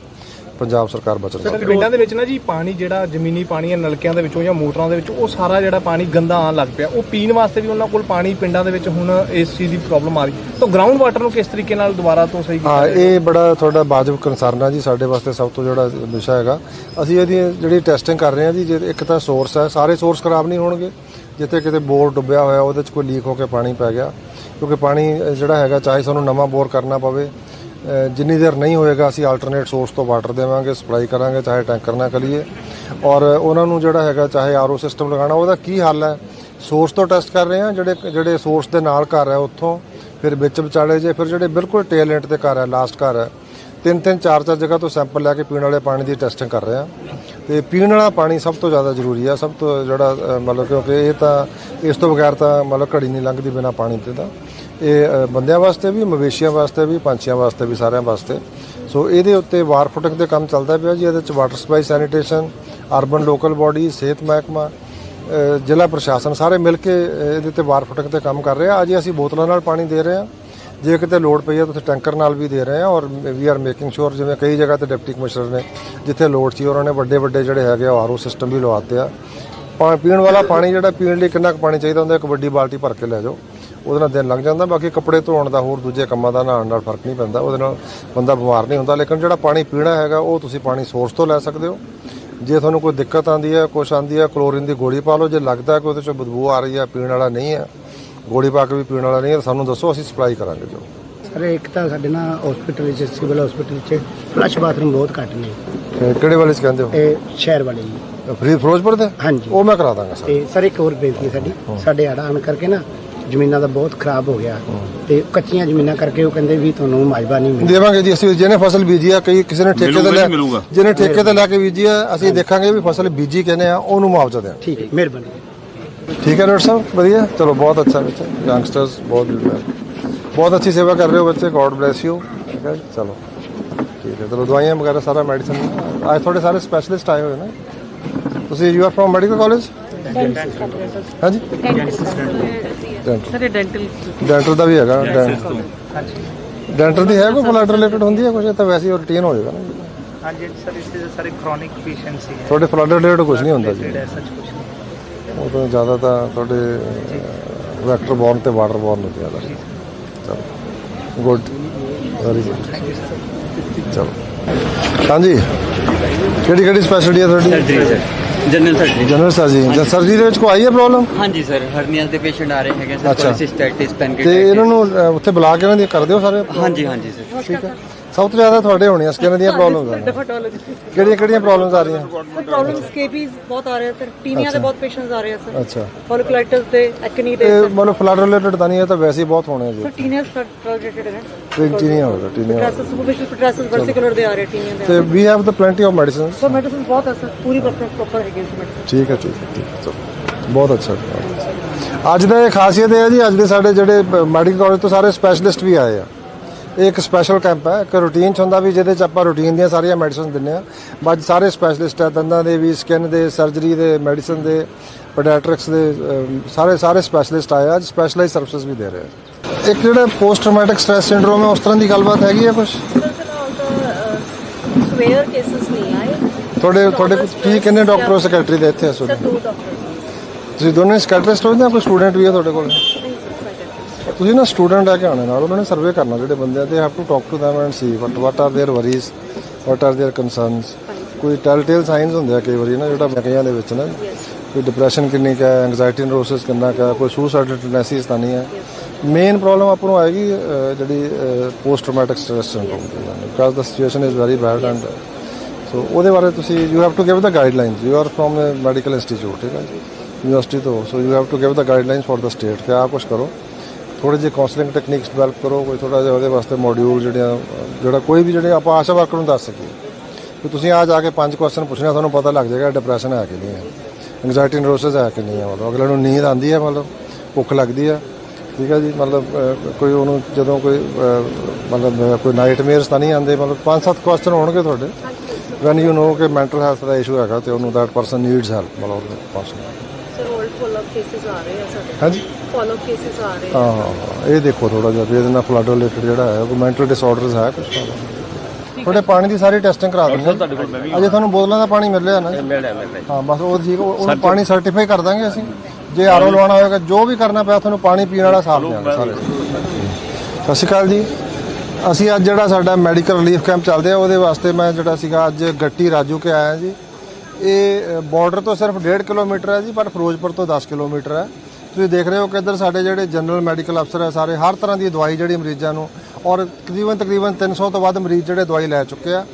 ਪੰਜਾਬ ਸਰਕਾਰ ਵਚਨ ਸਾਡੇ ਪਿੰਡਾਂ ਦੇ ਵਿੱਚ ਨਾ ਜੀ ਪਾਣੀ ਜਿਹੜਾ ਜ਼ਮੀਨੀ ਪਾਣੀ ਹੈ ਨਲਕਿਆਂ ਦੇ ਵਿੱਚੋਂ ਜਾਂ ਮੋਟਰਾਂ ਦੇ ਵਿੱਚੋਂ ਉਹ ਸਾਰਾ ਜਿਹੜਾ ਪਾਣੀ ਗੰਦਾ ਆਉਣ ਲੱਗ ਪਿਆ। ਉਹ ਪੀਣ ਵਾਸਤੇ ਵੀ ਉਹਨਾਂ ਕੋਲ ਪਾਣੀ ਪਿੰਡਾਂ ਦੇ ਵਿੱਚ ਹੁਣ ਇਸ ਚੀਜ਼ ਦੀ ਪ੍ਰੋਬਲਮ ਆ ਰਹੀ ਤਾਂ ਗਰਾਊਂਡ ਵਾਟਰ ਨੂੰ ਕਿਸ ਤਰੀਕੇ ਨਾਲ ਦੁਬਾਰਾ ਤੋਂ ਸਹੀ ਕੀਤਾ ਹਾਂ ਇਹ ਬੜਾ ਤੁਹਾਡਾ ਵਾਜਬ ਕੰਸਰਨ ਆ ਜੀ ਸਾਡੇ ਵਾਸਤੇ ਸਭ ਤੋਂ ਜਿਹੜਾ ਵਿਸ਼ਾ ਹੈਗਾ। ਅਸੀਂ ਇਹਦੀ ਜਿਹੜੀ ਟੈਸਟਿੰਗ ਕਰ ਰਹੇ ਹਾਂ ਜੀ ਜੇ ਇੱਕ ਤਾਂ ਸੋਰਸ ਹੈ ਸਾਰੇ ਸੋਰਸ ਖਰਾਬ ਨਹੀਂ ਹੋਣਗੇ। ਜਿੱਥੇ ਕਿਤੇ ਬੋਰ ਡੁੱਬਿਆ ਹੋਇਆ ਉਹਦੇ 'ਚ ਕੋਈ ਲੀਕ ਹੋ ਕੇ ਪਾਣੀ ਪੈ ਗਿਆ। ਕਿਉਂਕਿ ਪਾਣੀ ਜਿਹੜਾ ਹੈਗਾ ਚਾਹੇ ਸਾਨੂੰ ਨਵਾਂ ਬੋਰ ਕਰਨਾ ਪਵੇ ਜਿੰਨੀ ਦੇਰ ਨਹੀਂ ਹੋਏਗਾ, ਅਸੀਂ ਆਲਟਰਨੇਟ ਸੋਰਸ ਤੋਂ ਵਾਟਰ ਦੇਵਾਂਗੇ ਸਪਲਾਈ ਕਰਾਂਗੇ, ਚਾਹੇ ਟੈਂਕਰ ਨਾਲ ਕਰੀਏ। ਔਰ ਉਹਨਾਂ ਨੂੰ ਜਿਹੜਾ ਹੈਗਾ, ਚਾਹੇ ਆਰਓ ਸਿਸਟਮ ਲਗਾਉਣਾ, ਉਹਦਾ ਕੀ ਹੱਲ ਹੈ? ਸੋਰਸ ਤੋਂ ਟੈਸਟ ਕਰ ਰਹੇ ਹਾਂ, ਜਿਹੜੇ ਜਿਹੜੇ ਸੋਰਸ ਦੇ ਨਾਲ ਘਰ ਹੈ ਉੱਥੋਂ, ਫਿਰ ਵਿੱਚ ਵਿਚਾਲੇ ਜੇ, ਫਿਰ ਜਿਹੜੇ ਬਿਲਕੁਲ ਟੇਲ ਐਂਡ ਤੇ ਘਰ ਹੈ ਲਾਸਟ ਘਰ ਹੈ। ਤਿੰਨ ਤਿੰਨ, ਚਾਰ ਚਾਰ ਜਗ੍ਹਾ ਤੋਂ ਸੈਂਪਲ ਲੈ ਕੇ ਪੀਣ ਵਾਲੇ ਪਾਣੀ ਦੀ ਟੈਸਟਿੰਗ ਕਰ ਰਹੇ ਆ ਤੇ ਪੀਣ ਵਾਲਾ ਪਾਣੀ ਸਭ ਤੋਂ ਜ਼ਿਆਦਾ ਜ਼ਰੂਰੀ ਆ ਸਭ ਤੋਂ ਜਿਹੜਾ ਮਤਲਬ ਕਿਉਂਕਿ ਇਹ ਤਾਂ, ਇਸ ਤੋਂ ਬਗੈਰ ਤਾਂ ਮਤਲਬ ਘੜੀ ਨਹੀਂ ਲੰਘਦੀ ਬਿਨਾ ਪਾਣੀ ਤੇ ਤਾਂ ਇਹ ਬੰਦਿਆਂ ਵਾਸਤੇ ਵੀ, ਮਵੇਸ਼ੀਆਂ ਵਾਸਤੇ ਵੀ, ਪੰਛੀਆਂ ਵਾਸਤੇ ਵੀ, ਸਾਰਿਆਂ ਵਾਸਤੇ। ਸੋ ਇਹਦੇ ਉੱਤੇ ਵਾਰ ਫੁਟਿੰਗ ਦੇ ਕੰਮ ਚੱਲਦਾ ਪਿਆ ਜੀ। ਇਹਦੇ ਚ water supply, sanitation, urban local body, ਸਿਹਤ ਮਹਿਕਮਾ ਜ਼ਿਲ੍ਹਾ ਪ੍ਰਸ਼ਾਸਨ, ਸਾਰੇ ਮਿਲ ਕੇ ਇਹਦੇ ਤੇ ਵਾਰ ਫੁਟਿੰਗ ਤੇ ਕੰਮ ਕਰ ਰਹੇ। ਆ ਅੱਜ ਅਸੀਂ ਬੋਤਲਾਂ ਨਾਲ ਪਾਣੀ ਦੇ ਰਹੇ ਆ ਜੇ ਕਿਤੇ ਲੋਡ ਪਈ ਹੈ ਤਾਂ ਉੱਥੇ ਟੈਂਕਰ ਨਾਲ ਵੀ ਦੇ ਰਹੇ ਹਾਂ। ਔਰ ਵੀ ਆਰ ਮੇਕਿੰਗ ਸ਼ੋਰ ਜਿਵੇਂ ਕਈ ਜਗ੍ਹਾ ਤੇ ਡਿਪਟੀ ਕਮਿਸ਼ਨਰ ਨੇ ਜਿੱਥੇ ਲੋਡ ਸੀ, ਉਹਨਾਂ ਨੇ ਵੱਡੇ ਵੱਡੇ ਜਿਹੜੇ ਹੈਗੇ ਆ ਆਰਓ ਸਿਸਟਮ ਵੀ ਲਵਾਤੇ ਆ। ਪਾ- ਪੀਣ ਵਾਲਾ ਪਾਣੀ ਜਿਹੜਾ, ਪੀਣ ਲਈ ਕਿੰਨਾ ਕੁ ਪਾਣੀ ਚਾਹੀਦਾ ਹੁੰਦਾ, ਇੱਕ ਵੱਡੀ ਬਾਲਟੀ ਭਰ ਕੇ ਲੈ ਜਾਓ। ਉਹਦੇ ਨਾਲ ਦਿਨ ਲੱਗ ਜਾਂਦਾ ਬਾਕੀ ਕੱਪੜੇ ਧੋਣ ਦਾ ਹੋਰ ਦੂਜੇ ਕੰਮਾਂ ਦਾ ਨਹਾਉਣ ਨਾਲ ਫ਼ਰਕ ਨਹੀਂ ਪੈਂਦਾ ਉਹਦੇ ਨਾਲ ਬੰਦਾ ਬਿਮਾਰ ਨਹੀਂ ਹੁੰਦਾ ਲੇਕਿਨ ਜਿਹੜਾ ਪਾਣੀ ਪੀਣਾ ਹੈਗਾ ਉਹ ਤੁਸੀਂ ਪਾਣੀ ਸੋਰਸ ਤੋਂ ਲੈ ਸਕਦੇ ਹੋ। ਜੇ ਤੁਹਾਨੂੰ ਕੋਈ ਦਿੱਕਤ ਆਂਦੀ ਹੈ ਕੁਛ ਆਂਦੀ ਹੈ ਕਲੋਰੀਨ ਦੀ ਗੋਲੀ ਪਾ ਲਓ ਜੇ ਲੱਗਦਾ ਕਿ ਉਹਦੇ ਚੋਂ ਬਦਬੂ ਆ ਰਹੀ ਹੈ ਪੀਣ ਵਾਲਾ ਨਹੀਂ ਹੈ ਗੋਲੀ ਪਾ ਕੇ ਵੀ ਪੀਣ ਵਾਲਾ ਨਹੀਂ ਹੈ ਸਾਨੂੰ ਦੱਸੋ ਅਸੀਂ ਸਪਲਾਈ ਕਰਾਂਗੇ ਜੋ। ਸਰ ਇੱਕ ਤਾਂ ਸਾਡੇ ਨਾ ਹਸਪੀਟਲ ਵਿੱਚ ਸਿਵਲ ਹਸਪੀਟਲ 'ਚ ਫਲਸ਼ ਬਾਥਰੂਮ ਬਹੁਤ ਘੱਟ ਨੇ। ਕਿਹੜੇ ਵਾਲੇ ਚ ਕਹਿੰਦੇ ਹੋ? ਇਹ ਸ਼ਹਿਰ ਵਾਲੇ ਜੀ। ਫਰੀਦ ਫਿਰੋਜ਼ਪੁਰ ਦੇ? ਹਾਂਜੀ। ਉਹ ਮੈਂ ਕਰਾ ਦਾਂਗਾ ਸਰ। ਤੇ ਸਰ ਇੱਕ ਹੋਰ ਬੇਨਤੀ ਹੈ ਸਾਡੀ। ਸਾਡੇ ਹੜ੍ਹ ਆਉਣ ਕਰਕੇ ਨਾ ਜ਼ਮੀਨਾਂ ਦਾ ਬਹੁਤ ਖਰਾਬ ਹੋ ਗਿਆ ਤੇ ਕੱਚੀਆਂ ਜ਼ਮੀਨਾਂ ਕਰਕੇ ਉਹ ਕਹਿੰਦੇ ਵੀ ਤੁਹਾਨੂੰ ਮਾਜਬਾ ਨਹੀਂ ਮਿਲਦਾ ਦੇਵਾਂਗੇ ਜੀ ਅਸੀਂ ਜਿਹਨੇ ਫਸਲ ਬੀਜੀ ਆ ਕਈ ਕਿਸੇ ਨੇ ਠੇਕੇ ਤੇ ਲੈ ਜਿਹਨੇ ਠੇਕੇ ਤੇ ਲੈ ਕੇ ਬੀਜੀ ਆ ਅਸੀਂ ਦੇਖਾਂਗੇ ਵੀ ਫਸਲ ਬੀਜੀ ਕਹਿੰਦੇ ਆ ਉਹਨੂੰ ਮੁਆਵਜ਼ਾ ਦੇਣ। ਠੀਕ ਹੈ ਮਿਹਰਬਾਨੀ। ਠੀਕ ਹੈ ਡਾਕਟਰ ਸਾਹਿਬ ਵਧੀਆ? ਚਲੋ ਬਹੁਤ ਅੱਛਾ ਬੱਚਾ ਯੰਗਸਟਰਸ ਬਹੁਤ ਬਹੁਤ ਅੱਛੀ ਸੇਵਾ ਕਰ ਰਹੇ ਹੋ ਬੱਚੇ ਗੋਡ ਬlesਸ ਯੂ ਠੀਕ ਹੈ ਜੀ, ਚਲੋ। ਠੀਕ ਹੈ ਚਲੋ ਦਵਾਈਆਂ ਵਗੈਰਾ ਸਾਰਾ ਮੈਡੀਸਨ ਅੱਜ ਤੁਹਾਡੇ ਸਾਰੇ ਸਪੈਸ਼ਲਿਸਟ ਆਏ ਹੋਏ ਨੇ। ਤੁਸੀਂ you are from medical college ਹਾਂਜੀ? ਡੈਂਟਲ ਸਰ ਡੈਂਟਲ ਡੈਂਟਲ ਦਾ ਵੀ ਹੈਗਾ ਡੈਂਟਲ ਦੀ ਹੈ ਕੋਈ ਫਲੱਡ ਰਿਲੇਟਡ ਹੁੰਦੀ ਹੈ ਕੁਝ ਇਹ ਤਾਂ ਵੈਸੇ ਹੀ ਰੂਟੀਨ ਹੋ ਜਾਏਗਾ ਨਾ। ਹਾਂਜੀ ਸਰ ਇਸ ਦੇ ਸਾਰੇ ਕ੍ਰੋਨਿਕ ਪੇਸ਼ੈਂਟਸ ਹੀ ਹੈ। ਤੁਹਾਡੇ ਫਲੱਡ ਰਿਲੇਟਡ ਕੁਝ ਨਹੀਂ ਹੁੰਦਾ ਜੀ? ਜਿਹੜਾ ਸੱਚ ਕੁਝ ਨਹੀਂ। ਉਹ ਤਾਂ ਜ਼ਿਆਦਾ ਤਾਂ ਤੁਹਾਡੇ ਵੈਕਟਰ ਬੋਰਨ ਤੇ ਵਾਟਰ ਬੋਰਨ ਹੁੰਦੇ ਜ਼ਿਆਦਾ। ਚਲੋ ਗੁੱਡ ਵੈਰੀ ਗੁੱਡ ਚਲੋ। ਹਾਂਜੀ। ਕਿਹੜੀ ਕਿਹੜੀ ਸਪੈਸ਼ਲਿਟੀ ਹੈ ਤੁਹਾਡੀ? General surgery general surgery surgery ਦੇ ਵਿੱਚ ਕੋਈ ਆਈ ਹੈ ਪ੍ਰੋਬਲਮ ਹਾਂਜੀ ਸਰ ਹਰਨੀਆਂ ਦੇ ਪੇਸ਼ੈਂਟ ਆ ਰਹੇ ਹੈਗੇ ਸਰ ਅੱਛਾ। ਕੋਲਿਸਿਸਟਾਈਟਿਸ ਤੇ ਇਹਨਾਂ ਨੂੰ ਅ, ਉੱਥੇ ਬੁਲਾ ਕੇ ਇਹਨਾਂ ਦੀ ਕਰ ਦਿਓ ਸਾਰੇ। ਹਾਂਜੀ ਹਾਂਜੀ ਸਰ। ਠੀਕ ਹੈ। ਸਭ ਤੋਂ ਜ਼ਿਆਦਾ ਤੁਹਾਡੇ ਹੋਣੀਆਂ ਸਕਿਨ ਦੀਆਂ ਪ੍ਰੋਬਲਮਸ ਆ। ਕਿਹੜੀਆਂ ਕਿਹੜੀਆਂ ਪ੍ਰੋਬਲਮਸ ਆ ਰਹੀਆਂ? ਸਰ ਪ੍ਰੋਬਲਮ ਸਕੇਬੀਜ਼ ਬਹੁਤ ਆ ਰਹੇ ਸਰ ਟੀਨੀਆ ਦੇ ਬਹੁਤ ਪੇਸ਼ੈਂਟਸ ਆ ਰਹੇ ਸਰ ਅੱਛਾ। ਫੋਲਿਕੁਲਾਈਟਿਸ ਦੇ ਐਕਨੀ ਦੇ ਇਹ ਮਤਲਬ ਫਲੱਡ ਰਿਲੇਟਡ ਤਾਂ ਨਹੀਂ ਇਹ ਤਾਂ ਵੈਸੇ ਹੀ ਬਹੁਤ ਹੋਣੇ ਆ ਜੀ। ਸਰ ਟੀਨੀਆ ਰਿਲੇਟਡ ਹੈ। ਟੀਨੀਆ ਹੋਵੇਗਾ ਟੀਨੀਆ ਪਟਰਾਸਸ ਸੁਪਰਫਿਸ਼ਲ ਪਟਰਾਸਸ ਵਰਟੀਕੁਲਰ ਦੇ ਆ ਰਹੇ ਟੀਨੀਆ ਦੇ ਤੇ we have the plenty of medicines sir medicine ਬਹੁਤ ਹੈ ਸਰ ਪੂਰੀ ਪ੍ਰੋਪਰ ਹੈਗੀ ਮੈਡੀਸਿਨ ਠੀਕ ਹੈ ਠੀਕ ਹੈ ਠੀਕ ਹੈ। ਬਹੁਤ ਅੱਛਾ ਬਹੁਤ ਅੱਛਾ। ਅੱਜ ਦਾ ਇਹ ਖਾਸੀਅਤ ਇਹ ਹੈ ਜੀ ਅੱਜ ਦੇ ਸਾਡੇ ਜਿਹੜੇ ਮੈਡੀਕਲ ਕਾਲਜ ਤੋਂ ਸਾਰੇ ਸਪੈਸ਼ਲਿਸਟ ਵੀ ਆਏ ਆ। ਇਹ ਇੱਕ ਸਪੈਸ਼ਲ ਕੈਂਪ ਹੈ ਇੱਕ ਰੂਟੀਨ ਚ ਹੁੰਦਾ ਵੀ ਜਿਹਦੇ ਚ ਆਪਾਂ ਰੂਟੀਨ ਦੀਆਂ ਸਾਰੀਆਂ ਮੈਡੀਸਿਨ ਦਿੰਨੇ ਆ ਬਾਅਦ ਸਾਰੇ ਸਪੈਸ਼ਲਿਸਟ ਹੈ ਦੰਦਾਂ ਦੇ ਵੀ ਸਕਿਨ ਦੇ ਸਰਜਰੀ ਦੇ ਮੈਡੀਸਿਨ ਦੇ ਪੈਡੀਆਟ੍ਰਿਕਸ ਦੇ ਅਮ, ਸਾਰੇ ਸਾਰੇ ਸਪੈਸ਼ਲਿਸਟ ਆਏ ਆ ਅੱਜ ਸਪੈਸ਼ਲਾਈਜ਼ ਸਰਵਿਸਿਜ਼ ਵੀ ਦੇ ਰਹੇ ਆ। ਇੱਕ ਜਿਹੜਾ ਪੋਸਟ ਟਰਾਮੈਟਿਕ ਸਟ੍ਰੈਸ ਸਿੰਡਰੋਮ ਹੈ ਉਸ ਤਰ੍ਹਾਂ ਦੀ ਗੱਲਬਾਤ ਹੈਗੀ ਹੈ ਕੁਝ ਸਵੇਅਰ ਕੇਸਸ ਨਹੀਂ ਆਏ। ਤੁਹਾਡੇ ਤੁਹਾਡੇ ਕੀ ਕਿੰਨੇ ਡਾਕਟਰ ਸੈਕਟਰੀ ਦੇ ਇੱਥੇ ਦੋ ਡਾਕਟਰ ਤੁਸੀਂ ਦੋਨੇ ਸੈਕਟਰਿਸਟ ਹੋ ਜਾਂ ਕੋਈ ਸਟੂਡੈਂਟ ਵੀ ਹੈ ਤੁਹਾਡੇ ਕੋਲ? ਤੁਸੀਂ ਨਾ ਸਟੂਡੈਂਟ ਲੈ ਕੇ ਆਉਣੇ ਨਾਲ, ਉਹਨਾਂ ਨੇ ਸਰਵੇ ਕਰਨਾ ਜਿਹੜੇ ਬੰਦੇ ਆ ਤੇ have to talk to them and see what what are their worries what are their concerns ਕੋਈ ਟੈਲ ਟੇਲ ਸਾਈਨਸ ਹੁੰਦੇ ਆ ਕਈ ਵਾਰੀ ਨਾ, ਜਿਹੜਾ ਕਈਆਂ ਦੇ ਵਿੱਚ ਨਾ, ਕੋਈ ਡਿਪਰੈਸ਼ਨ ਕਿੰਨੀ ਕਾ ਐਂਗਜ਼ਾਇਟੀ ਨਰੋਸਿਸ ਕਿੰਨਾ ਕਾ ਕੋਈ ਸੁਸਾਈਡਲ ਟੈਂਡੈਂਸੀਜ਼ ਤਾਂ ਨਹੀਂ ਹੈ। ਮੇਨ ਪ੍ਰੋਬਲਮ ਆਪ ਨੂੰ ਆਏਗੀ ਜਿਹੜੀ post traumatic stress syndrome because the situation is very bad and so ਉਹਦੇ ਬਾਰੇ ਤੁਸੀਂ you have to give the guidelines you are from medical institute ਠੀਕ ਹੈ ਯੂਨੀਵਰਸਿਟੀ ਤੋਂ so you have to give the guidelines for the state ਕਿ ਆ ਕੁਝ ਕਰੋ। ਥੋੜੇ ਜਿਹੇ ਕਾਉਂਸਲਿੰਗ ਟੈਕਨੀਕਸ ਡਿਵੈਲਪ ਕਰੋ ਕੋਈ ਥੋੜਾ ਜਿਹਾ ਉਹਦੇ ਵਾਸਤੇ ਮੋਡਿਊਲ ਜਿਹੜੇ ਜਿਹੜਾ ਕੋਈ ਵੀ ਜਿਹੜੇ ਆਪਾਂ ਆਸ਼ਾ ਵਰਕਰ ਨੂੰ ਦੱਸ ਸਕੀਏ ਕਿ ਤੁਸੀਂ ਆ ਜਾ ਕੇ ਪੰਜ ਕੁਐਸਚਨ ਪੁੱਛਣਾ ਤੁਹਾਨੂੰ ਪਤਾ ਲੱਗ ਜਾਏਗਾ ਡਿਪਰੈਸ਼ਨ ਹੈ ਕਿ ਨਹੀਂ ਹੈ ਐਂਗਜ਼ਾਇਟੀ ਨਰੋਸਿਸ ਹੈ ਕਿ ਨਹੀਂ ਹੈ ਮਤਲਬ ਅਗਲੇ ਨੂੰ ਨੀਂਦ ਆਉਂਦੀ ਹੈ ਮਤਲਬ ਭੁੱਖ ਲੱਗਦੀ ਹੈ ਠੀਕ ਹੈ ਜੀ ਮਤਲਬ ਕੋਈ ਉਹਨੂੰ ਜਦੋਂ ਕੋਈ ਮਤਲਬ ਅਹ, ਕੋਈ ਨਾਈਟਮੇਅਰਸ ਤਾਂ ਨਹੀਂ ਆਉਂਦੇ ਮਤਲਬ ਪੰਜ ਸੱਤ ਕੁਐਸਚਨ ਹੋਣਗੇ ਤੁਹਾਡੇ ਵੈਨ ਯੂ ਨੋ ਕਿ ਮੈਂਟਲ ਹੈਲਥ ਦਾ ਇਸ਼ੂ ਹੈਗਾ ਤੇ ਉਹਨੂੰ ਦੈਟ ਪਰਸਨ ਨੀਡਸ ਹੈਲਪ ਮਤਲਬ ਉਹਦੇ ਕੇਸਸ ਆ ਰਹੇ ਆ ਸਾਡੇ। ਹਾਂਜੀ। ਫੋਲੋਅਪ ਕੇਸਸ ਆ ਰਹੇ ਹਾਂ ਹਾਂ ਇਹ ਦੇਖੋ ਥੋੜਾ ਜਿਹਾ ਵੀ ਇਹਦੇ ਨਾਲ ਫਲੱਡ ਰਿਲੇਟਡ ਜਿਹੜਾ ਹੈ ਕੋਈ ਮੈਂਟਲ ਡਿਸਆਰਡਰਸ ਹੈ ਕੁਝ ਤੁਹਾਡੇ ਪਾਣੀ ਦੀ ਸਾਰੀ ਟੈਸਟਿੰਗ ਕਰਾ ਦਿੰਦੇ ਹਾਂ। ਅਜੇ ਤੁਹਾਨੂੰ ਬੋਤਲਾਂ ਦਾ ਪਾਣੀ ਮਿਲ ਰਿਹਾ ਨਾ? ਹਾਂ ਬਸ ਉਹ ਠੀਕ ਉਹ ਪਾਣੀ ਸਰਟੀਫਾਈ ਕਰ ਦਾਂਗੇ ਅਸੀਂ। ਜੇ ਆਰਓ ਲਵਾਉਣਾ ਹੋਏਗਾ ਜੋ ਵੀ ਕਰਨਾ ਪਿਆ ਤੁਹਾਨੂੰ ਪਾਣੀ ਪੀਣ ਵਾਲਾ ਸਾਫ਼ ਦੇਵਾਂਗੇ ਸਾਰੇ। ਸਤਿ ਸ਼੍ਰੀ ਅਕਾਲ ਜੀ। ਅਸੀਂ ਅੱਜ ਜਿਹੜਾ ਸਾਡਾ ਮੈਡੀਕਲ ਰਿਲੀਫ ਕੈਂਪ ਚੱਲਦੇ ਆ ਉਹਦੇ ਵਾਸਤੇ ਮੈਂ ਜਿਹੜਾ ਸੀਗਾ ਅੱਜ ਗੱਟੀ ਰਾਜੂ ਕੇ ਆਇਆ ਜੀ। ਇਹ ਬਾਰਡਰ ਤੋਂ ਸਿਰਫ 1.5 ਕਿਲੋਮੀਟਰ ਹੈ ਜੀ, ਪਰ ਫਿਰੋਜ਼ਪੁਰ ਤੋਂ 10 ਕਿਲੋਮੀਟਰ ਹੈ। ਤੁਸੀਂ ਦੇਖ ਰਹੇ ਹੋ ਕਿ ਇੱਧਰ ਸਾਡੇ ਜਿਹੜੇ ਜਨਰਲ ਮੈਡੀਕਲ ਅਫਸਰ ਹੈ, ਸਾਰੇ ਹਰ ਤਰ੍ਹਾਂ ਦੀ ਦਵਾਈ ਜਿਹੜੀ ਮਰੀਜ਼ਾਂ ਨੂੰ, ਔਰ ਤਕਰੀਬਨ ਤਕਰੀਬਨ 300 ਤੋਂ ਵੱਧ ਮਰੀਜ਼ ਜਿਹੜੇ ਦਵਾਈ ਲੈ ਚੁੱਕੇ ਆ।